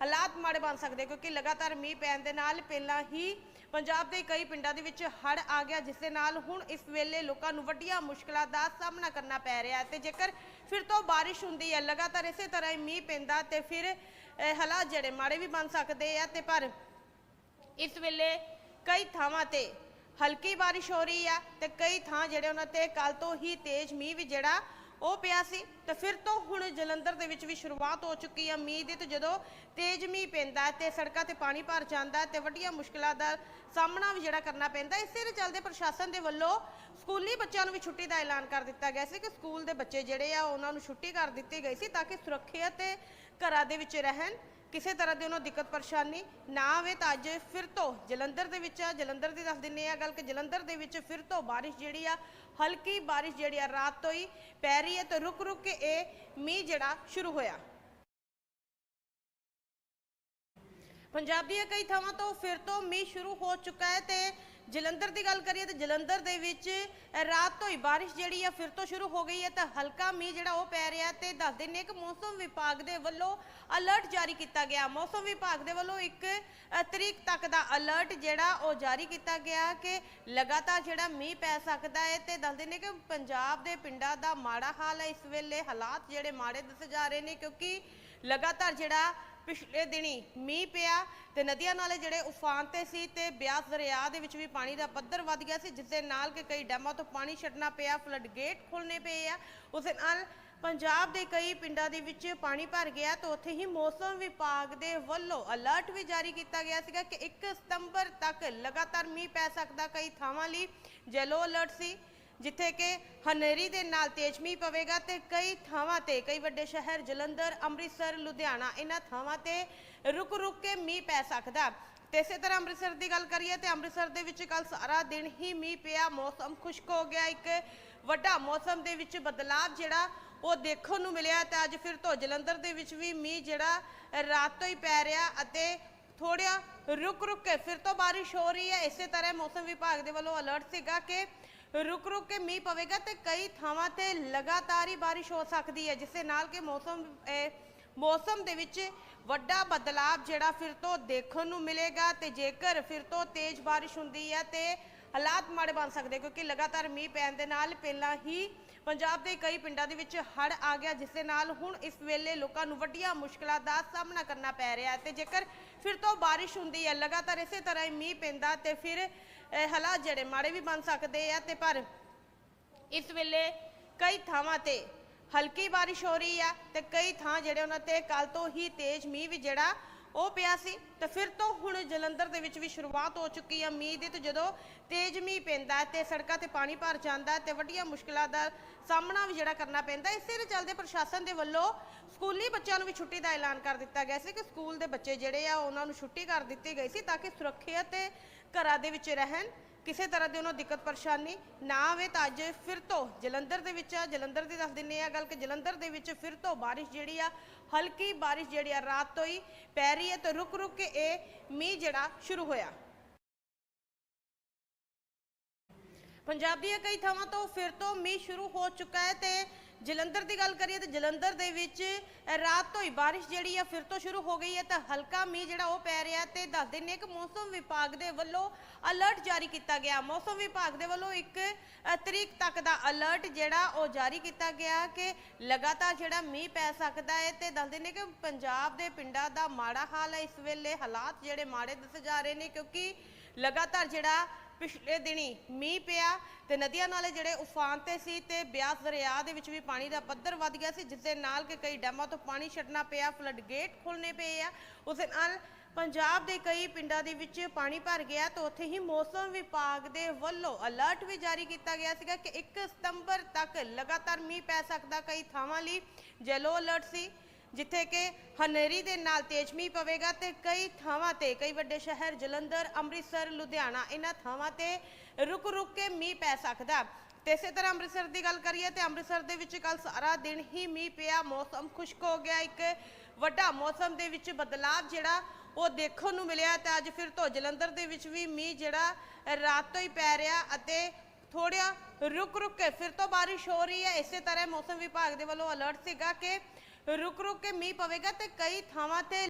ਹਾਲਾਤ ਮਾੜੇ ਬਣ ਸਕਦੇ ਕਿਉਂਕਿ ਲਗਾਤਾਰ ਮੀਂਹ ਪੈਣ ਦੇ ਨਾਲ ਪਹਿਲਾਂ ਹੀ ਪੰਜਾਬ ਦੇ ਕਈ ਪਿੰਡਾਂ ਦੇ ਵਿੱਚ ਹੜ੍ਹ ਆ ਗਿਆ, ਜਿਸ ਦੇ ਨਾਲ ਹੁਣ ਇਸ ਵੇਲੇ ਲੋਕਾਂ ਨੂੰ ਵੱਡੀਆਂ ਮੁਸ਼ਕਲਾਂ ਦਾ ਸਾਹਮਣਾ ਕਰਨਾ ਪੈ ਰਿਹਾ ਹੈ ਤੇ ਜੇਕਰ ਫਿਰ ਤੋਂ ਬਾਰਿਸ਼ ਹੁੰਦੀ ਹੈ, ਲਗਾਤਾਰ ਇਸੇ ਤਰ੍ਹਾਂ ਹੀ ਮੀਂਹ ਪੈਂਦਾ ਤੇ ਫਿਰ ਹਾਲਾਤ ਜਿਹੜੇ ਮਾੜੇ ਵੀ ਬਣ ਸਕਦੇ ਆ ਤੇ ਪਰ ਇਸ ਵੇਲੇ ਕਈ ਥਾਵਾਂ ਤੇ ਹਲਕੀ ਬਾਰਿਸ਼ ਹੋ ਰਹੀ ਆ ਤੇ ਕਈ ਥਾਂ ਜਿਹੜੇ ਉਹਨਾਂ ਤੇ ਕੱਲ ਤੋਂ ਹੀ ਤੇਜ਼ ਮੀਂਹ ਵੀ ਜਿਹੜਾ ਉਹ ਪਿਆ ਸੀ। ਤੇ ਫਿਰ ਤੋਂ ਹੁਣ ਜਲੰਧਰ ਦੇ ਵਿੱਚ ਵੀ ਸ਼ੁਰੂਆਤ ਹੋ ਚੁੱਕੀ ਆ ਮੀਂਹ ਦੀ ਤੇ ਜਦੋਂ ਤੇਜ਼ ਮੀਂਹ ਪੈਂਦਾ ਤੇ ਸੜਕਾਂ ਤੇ ਪਾਣੀ ਭਰ ਜਾਂਦਾ ਤੇ ਵੱਡੀਆਂ ਮੁਸ਼ਕਲਾਂ ਦਾ ਸਾਹਮਣਾ ਵੀ ਜਿਹੜਾ ਕਰਨਾ ਪੈਂਦਾ ਇਸੇ ਦੇ ਚੱਲਦੇ ਪ੍ਰਸ਼ਾਸਨ ਦੇ ਵੱਲੋਂ ਸਕੂਲੀ ਬੱਚਿਆਂ ਨੂੰ ਵੀ ਛੁੱਟੀ ਦਾ ਐਲਾਨ ਕਰ ਦਿੱਤਾ ਗਿਆ ਸੀ ਕਿ ਸਕੂਲ ਦੇ ਬੱਚੇ ਜਿਹੜੇ ਆ ਉਹਨਾਂ ਨੂੰ ਛੁੱਟੀ ਕਰ ਦਿੱਤੀ ਗਈ ਸੀ ਤਾਂ ਕਿ ਸੁਰੱਖਿਅਤ ਘਰਾਂ ਦੇ ਵਿੱਚ ਰਹਿਣ, ਕਿਸੇ ਤਰ੍ਹਾਂ ਦੀ ਉਹਨਾਂ ਨੂੰ ਦਿੱਕਤ ਪਰੇਸ਼ਾਨੀ ਨਾ ਆਵੇ ਤਾਂ ਅੱਜ ਫਿਰ ਤੋਂ ਜਲੰਧਰ ਦੇ ਵਿੱਚ ਆ। ਜਲੰਧਰ ਦੀ ਦੱਸ ਦਿੰਨੇ ਆ ਗੱਲ ਕਿ ਜਲੰਧਰ ਦੇ ਵਿੱਚ ਫਿਰ ਤੋਂ ਬਾਰਿਸ਼ ਜਿਹੜੀ ਆ, ਹਲਕੀ ਬਾਰਿਸ਼ ਜਿਹੜੀ ਆ ਰਾਤ ਤੋਂ ਹੀ ਪੈ ਰਹੀ ਹੈ ਤੇ ਰੁਕ ਰੁਕ ਕੇ ਇਹ ਮੀਂਹ ਜਿਹੜਾ ਸ਼ੁਰੂ ਹੋਇਆ। ਪੰਜਾਬ ਦੀਆਂ ਕਈ ਥਾਵਾਂ ਤੋਂ ਫਿਰ ਤੋਂ ਮੀਂਹ ਸ਼ੁਰੂ ਹੋ ਚੁੱਕਾ ਹੈ ਤੇ ਜਲੰਧਰ ਦੀ ਗੱਲ ਕਰੀਏ ਤਾਂ ਜਲੰਧਰ ਦੇ ਵਿੱਚ ਰਾਤ ਤੋਂ ਹੀ ਬਾਰਿਸ਼ ਜਿਹੜੀ ਆ ਫਿਰ ਤੋਂ ਸ਼ੁਰੂ ਹੋ ਗਈ ਹੈ ਤਾਂ ਹਲਕਾ ਮੀਂਹ ਜਿਹੜਾ ਉਹ ਪੈ ਰਿਹਾ ਤੇ ਦੱਸ ਦਿੰਨੇ ਕਿ ਮੌਸਮ ਵਿਭਾਗ ਦੇ ਵੱਲੋਂ ਅਲਰਟ ਜਾਰੀ ਕੀਤਾ ਗਿਆ। ਮੌਸਮ ਵਿਭਾਗ ਦੇ ਵੱਲੋਂ ਇੱਕ ਤਰੀਕ ਤੱਕ ਦਾ ਅਲਰਟ ਜਿਹੜਾ ਉਹ ਜਾਰੀ ਕੀਤਾ ਗਿਆ ਕਿ ਲਗਾਤਾਰ ਜਿਹੜਾ ਮੀਂਹ ਪੈ ਸਕਦਾ ਹੈ ਤੇ ਦੱਸ ਦਿੰਨੇ ਕਿ ਪੰਜਾਬ ਦੇ ਪਿੰਡਾਂ ਦਾ ਮਾੜਾ ਹਾਲ ਹੈ। ਇਸ ਵੇਲੇ ਹਾਲਾਤ ਜਿਹੜੇ ਮਾੜੇ ਦੱਸੇ ਜਾ ਰਹੇ ਨੇ ਕਿਉਂਕਿ ਲਗਾਤਾਰ ਜਿਹੜਾ ਪਿਛਲੇ ਦਿਨੀ ਮੀਂਹ ਪਿਆ ਤੇ ਨਦੀਆਂ ਨਾਲੇ ਜਿਹੜੇ ਉਫਾਨ ਤੇ ਸੀ ਤੇ ਬਿਆਸ ਦਰਿਆ ਦੇ ਵਿੱਚ ਵੀ ਪਾਣੀ ਦਾ ਪੱਧਰ ਵੱਧ ਗਿਆ ਸੀ ਜਿਸ ਦੇ ਨਾਲ ਕਿ ਕਈ ਡੈਮਾਂ ਤੋਂ ਪਾਣੀ ਛੱਡਣਾ ਪਿਆ, ਫਲੱਡ ਗੇਟ ਖੋਲਣੇ ਪਏ ਆ। ਉਸ ਦੇ ਨਾਲ ਪੰਜਾਬ ਦੇ ਕਈ ਪਿੰਡਾਂ ਦੇ ਵਿੱਚ ਪਾਣੀ ਭਰ ਗਿਆ ਤੇ ਉੱਥੇ ਹੀ ਮੌਸਮ ਵਿਭਾਗ ਦੇ ਵੱਲੋਂ ਅਲਰਟ ਵੀ ਜਾਰੀ ਕੀਤਾ ਗਿਆ ਸੀਗਾ ਕਿ 1 ਸਤੰਬਰ ਤੱਕ ਲਗਾਤਾਰ ਮੀਂਹ ਪੈ ਸਕਦਾ, ਕਈ ਥਾਵਾਂ ਲਈ ਜੈਲੋ ਅਲਰਟ ਸੀ। ਜਿੱਥੇ ਕਿ ਹਨੇਰੀ ਦੇ ਨਾਲ ਤੇਜ਼ ਮੀਂਹ ਪਵੇਗਾ ਤੇ ਕਈ ਥਾਵਾਂ ਤੇ, ਕਈ ਵੱਡੇ ਸ਼ਹਿਰ ਜਲੰਧਰ, ਅੰਮ੍ਰਿਤਸਰ, ਲੁਧਿਆਣਾ ਇਹਨਾਂ ਥਾਵਾਂ ਤੇ ਰੁਕ ਰੁਕ ਕੇ ਮੀਂਹ ਪੈ ਸਕਦਾ। ਤੇ ਇਸੇ ਤਰ੍ਹਾਂ ਅੰਮ੍ਰਿਤਸਰ ਦੀ ਗੱਲ ਕਰੀਏ ਤੇ ਅੰਮ੍ਰਿਤਸਰ ਦੇ ਵਿੱਚ ਕੱਲ ਸਾਰਾ ਦਿਨ ਹੀ ਮੀਂਹ ਪਿਆ, ਮੌਸਮ ਖੁਸ਼ਕ ਹੋ ਗਿਆ। ਇੱਕ ਵੱਡਾ ਮੌਸਮ ਦੇ ਵਿੱਚ ਬਦਲਾਅ ਜਿਹੜਾ ਉਹ ਦੇਖਣ ਨੂੰ ਮਿਲਿਆ ਤੇ ਅੱਜ ਫਿਰ ਤੋਂ ਜਲੰਧਰ ਦੇ ਵਿੱਚ ਵੀ ਮੀਂਹ ਜਿਹੜਾ ਰਾਤ ਤੋਂ ਹੀ ਪੈ ਰਿਹਾ ਅਤੇ ਥੋੜ੍ਹਾ ਰੁਕ ਰੁਕ ਕੇ ਫਿਰ ਤੋਂ ਬਾਰਿਸ਼ ਹੋ ਰਹੀ ਹੈ। ਇਸੇ ਤਰ੍ਹਾਂ ਮੌਸਮ ਵਿਭਾਗ ਦੇ ਵੱਲੋਂ ਅਲਰਟ ਸੀਗਾ ਕਿ ਰੁਕ ਰੁਕ ਕੇ ਮੀਂਹ ਪਵੇਗਾ ਤੇ ਕਈ ਥਾਵਾਂ ਤੇ ਲਗਾਤਾਰ ਹੀ ਬਾਰਿਸ਼ ਹੋ ਸਕਦੀ ਹੈ, ਜਿਸ ਦੇ ਨਾਲ ਕਿ ਮੌਸਮ ਮੌਸਮ ਦੇ ਵਿੱਚ ਵੱਡਾ ਬਦਲਾਅ ਜਿਹੜਾ ਫਿਰ ਤੋਂ ਦੇਖਣ ਨੂੰ ਮਿਲੇਗਾ ਤੇ ਜੇਕਰ ਫਿਰ ਤੋਂ ਤੇਜ਼ ਬਾਰਿਸ਼ ਹੁੰਦੀ ਹੈ ਤੇ ਹਾਲਾਤ ਮਾੜੇ ਬਣ ਸਕਦੇ ਕਿਉਂਕਿ ਲਗਾਤਾਰ ਮੀਂਹ ਪੈਣ ਦੇ ਨਾਲ ਪਹਿਲਾਂ ਹੀ ਪੰਜਾਬ ਦੇ ਕਈ ਪਿੰਡਾਂ ਦੇ ਵਿੱਚ ਹੜ੍ਹ ਆ ਗਿਆ, ਜਿਸ ਦੇ ਨਾਲ ਹੁਣ ਇਸ ਵੇਲੇ ਲੋਕਾਂ ਨੂੰ ਵੱਡੀਆਂ ਮੁਸ਼ਕਲਾਂ ਦਾ ਸਾਹਮਣਾ ਕਰਨਾ ਪੈ ਰਿਹਾ ਹੈ ਤੇ ਜੇਕਰ ਫਿਰ ਤੋਂ ਬਾਰਿਸ਼ ਹੁੰਦੀ ਹੈ, ਲਗਾਤਾਰ ਇਸੇ ਤਰ੍ਹਾਂ ਹੀ ਮੀਂਹ ਪੈਂਦਾ ਤੇ ਫਿਰ ਹਾਲਾਤ ਜਿਹੜੇ ਮਾੜੇ ਵੀ ਬਣ ਸਕਦੇ ਆ ਤੇ ਪਰ ਇਸ ਵੇਲੇ ਕਈ ਥਾਵਾਂ ਤੇ ਹਲਕੀ ਬਾਰਿਸ਼ ਹੋ ਰਹੀ ਆ ਤੇ ਕਈ ਥਾਂ ਜਿਹੜੇ ਉਹਨਾਂ ਤੇ ਕੱਲ ਤੋਂ ਹੀ ਤੇਜ਼ ਮੀਂਹ ਵੀ ਜਿਹੜਾ ਉਹ ਪਿਆ ਸੀ। ਤੇ ਫਿਰ ਤੋਂ ਹੁਣ ਜਲੰਧਰ ਦੇ ਵਿੱਚ ਵੀ ਸ਼ੁਰੂਆਤ ਹੋ ਚੁੱਕੀ ਆ ਮੀਂਹ ਦੀ ਤੇ ਜਦੋਂ ਤੇਜ਼ ਮੀਂਹ ਪੈਂਦਾ ਤੇ ਸੜਕਾਂ ਤੇ ਪਾਣੀ ਭਰ ਜਾਂਦਾ ਤੇ ਵੱਡੀਆਂ ਮੁਸ਼ਕਲਾਂ ਦਾ ਸਾਹਮਣਾ ਵੀ ਜਿਹੜਾ ਕਰਨਾ ਪੈਂਦਾ, ਇਸੇ ਦੇ ਚੱਲਦੇ ਪ੍ਰਸ਼ਾਸਨ ਦੇ ਵੱਲੋਂ ਸਕੂਲੀ ਬੱਚਿਆਂ ਨੂੰ ਵੀ ਛੁੱਟੀ ਦਾ ਐਲਾਨ ਕਰ ਦਿੱਤਾ ਗਿਆ ਸੀ ਕਿ ਸਕੂਲ ਦੇ ਬੱਚੇ ਜਿਹੜੇ ਆ ਉਹਨਾਂ ਨੂੰ ਛੁੱਟੀ ਕਰ ਦਿੱਤੀ ਗਈ ਸੀ ਤਾਂ ਕਿ ਸੁਰੱਖਿਅਤ ਘਰਾਂ ਦੇ ਵਿੱਚ ਰਹਿਣ, ਕਿਸੇ ਤਰ੍ਹਾਂ ਦੀ ਉਹਨਾਂ ਨੂੰ ਦਿੱਕਤ ਪਰੇਸ਼ਾਨੀ ਨਾ ਆਵੇ ਤਾਂ ਅੱਜ ਫਿਰ ਤੋਂ ਜਲੰਧਰ ਦੇ ਵਿੱਚ ਆ। ਜਲੰਧਰ ਦੀ ਦੱਸ ਦਿੰਨੇ ਆ ਗੱਲ ਕਿ ਜਲੰਧਰ ਦੇ ਵਿੱਚ ਫਿਰ ਤੋਂ ਬਾਰਿਸ਼ ਜਿਹੜੀ ਆ, ਹਲਕੀ ਬਾਰਿਸ਼ ਜਿਹੜੀ ਆ ਰਾਤ ਤੋਂ ਹੀ ਪੈ ਰਹੀ ਹੈ ਤੇ ਰੁਕ ਰੁਕ ਕੇ ਇਹ ਮੀਂਹ ਜਿਹੜਾ ਸ਼ੁਰੂ ਹੋਇਆ। ਪੰਜਾਬ ਦੀਆਂ ਕਈ ਥਾਵਾਂ ਤੋਂ ਫਿਰ ਤੋਂ ਮੀਂਹ ਸ਼ੁਰੂ ਹੋ ਚੁੱਕਾ ਹੈ ਤੇ ਜਲੰਧਰ ਦੀ ਗੱਲ ਕਰੀਏ ਤਾਂ ਜਲੰਧਰ ਦੇ ਵਿੱਚ ਰਾਤ ਤੋਂ ਹੀ ਬਾਰਿਸ਼ ਜਿਹੜੀ ਆ ਫਿਰ ਤੋਂ ਸ਼ੁਰੂ ਹੋ ਗਈ ਹੈ ਤਾਂ ਹਲਕਾ ਮੀਂਹ ਜਿਹੜਾ ਉਹ ਪੈ ਰਿਹਾ ਤੇ ਦੱਸ ਦਿੰਨੇ ਕਿ ਮੌਸਮ ਵਿਭਾਗ ਦੇ ਵੱਲੋਂ ਅਲਰਟ ਜਾਰੀ ਕੀਤਾ ਗਿਆ। ਮੌਸਮ ਵਿਭਾਗ ਦੇ ਵੱਲੋਂ ਇੱਕ ਤਰੀਕ ਤੱਕ ਦਾ ਅਲਰਟ ਜਿਹੜਾ ਉਹ ਜਾਰੀ ਕੀਤਾ ਗਿਆ ਕਿ ਲਗਾਤਾਰ ਜਿਹੜਾ ਮੀਂਹ ਪੈ ਸਕਦਾ ਹੈ ਤੇ ਦੱਸ ਦਿੰਨੇ ਕਿ ਪੰਜਾਬ ਦੇ ਪਿੰਡਾਂ ਦਾ ਮਾੜਾ ਹਾਲ ਹੈ। ਇਸ ਵੇਲੇ ਹਾਲਾਤ ਜਿਹੜੇ ਮਾੜੇ ਦੱਸੇ ਜਾ ਰਹੇ ਨੇ ਕਿਉਂਕਿ ਲਗਾਤਾਰ ਜਿਹੜਾ ਪਿਛਲੇ ਦਿਨੀ ਮੀਂਹ ਪਿਆ ਤੇ ਨਦੀਆਂ ਨਾਲੇ ਜਿਹੜੇ ਉਫਾਨ ਤੇ ਸੀ ਤੇ ਬਿਆਸ ਦਰਿਆ ਦੇ ਵਿੱਚ ਵੀ ਪਾਣੀ ਦਾ ਪੱਧਰ ਵੱਧ ਗਿਆ ਸੀ ਜਿਸ ਦੇ ਨਾਲ ਕਿ ਕਈ ਡੈਮਾਂ ਤੋਂ ਪਾਣੀ ਛੱਡਣਾ ਪਿਆ ਫਲੱਡ ਗੇਟ ਖੋਲਣੇ ਪਏ ਆ। ਉਸ ਦੇ ਨਾਲ ਪੰਜਾਬ ਦੇ ਕਈ ਪਿੰਡਾਂ ਦੇ ਵਿੱਚ ਪਾਣੀ ਭਰ ਗਿਆ ਤਾਂ ਉੱਥੇ ਹੀ ਮੌਸਮ ਵਿਭਾਗ ਦੇ ਵੱਲੋਂ ਅਲਰਟ ਵੀ ਜਾਰੀ ਕੀਤਾ ਗਿਆ ਸੀਗਾ ਕਿ 1 ਸਤੰਬਰ ਤੱਕ ਲਗਾਤਾਰ ਮੀਂਹ ਪੈ ਸਕਦਾ ਕਈ ਥਾਵਾਂ ਲਈ। ਜੈਲੋ ਅਲਰਟ ਸੀ। ਜਿੱਥੇ ਕਿ ਹਨੇਰੀ ਦੇ ਨਾਲ ਤੇਜ਼ ਮੀਂਹ ਪਵੇਗਾ ਤੇ ਕਈ ਥਾਵਾਂ ਤੇ, ਕਈ ਵੱਡੇ ਸ਼ਹਿਰ ਜਲੰਧਰ, ਅੰਮ੍ਰਿਤਸਰ, ਲੁਧਿਆਣਾ, ਇਹਨਾਂ ਥਾਵਾਂ ਤੇ ਰੁਕ ਰੁਕ ਕੇ ਮੀਂਹ ਪੈ ਸਕਦਾ। ਤੇ ਇਸੇ ਤਰ੍ਹਾਂ ਅੰਮ੍ਰਿਤਸਰ ਦੀ ਗੱਲ ਕਰੀਏ ਤੇ ਅੰਮ੍ਰਿਤਸਰ ਦੇ ਵਿੱਚ ਕੱਲ ਸਾਰਾ ਦਿਨ ਹੀ ਮੀਂਹ ਪਿਆ, ਮੌਸਮ ਖੁਸ਼ਕ ਹੋ ਗਿਆ। ਇੱਕ ਵੱਡਾ ਮੌਸਮ ਦੇ ਵਿੱਚ ਬਦਲਾਅ ਜਿਹੜਾ ਉਹ ਦੇਖਣ ਨੂੰ ਮਿਲਿਆ ਤੇ ਅੱਜ ਫਿਰ ਤੋਂ ਜਲੰਧਰ ਦੇ ਵਿੱਚ ਵੀ ਮੀਂਹ ਜਿਹੜਾ ਰਾਤ ਤੋਂ ਹੀ ਪੈ ਰਿਹਾ ਅਤੇ ਥੋੜ੍ਹਾ ਰੁਕ ਰੁਕ ਕੇ ਫਿਰ ਤੋਂ ਬਾਰਿਸ਼ ਹੋ ਰਹੀ ਹੈ। ਇਸੇ ਤਰ੍ਹਾਂ ਮੌਸਮ ਵਿਭਾਗ ਦੇ ਵੱਲੋਂ ਅਲਰਟ ਸੀਗਾ ਕਿ ਰੁਕ ਰੁਕ ਕੇ ਮੀਂਹ ਪਵੇਗਾ ਤੇ ਕਈ ਥਾਵਾਂ ਤੇ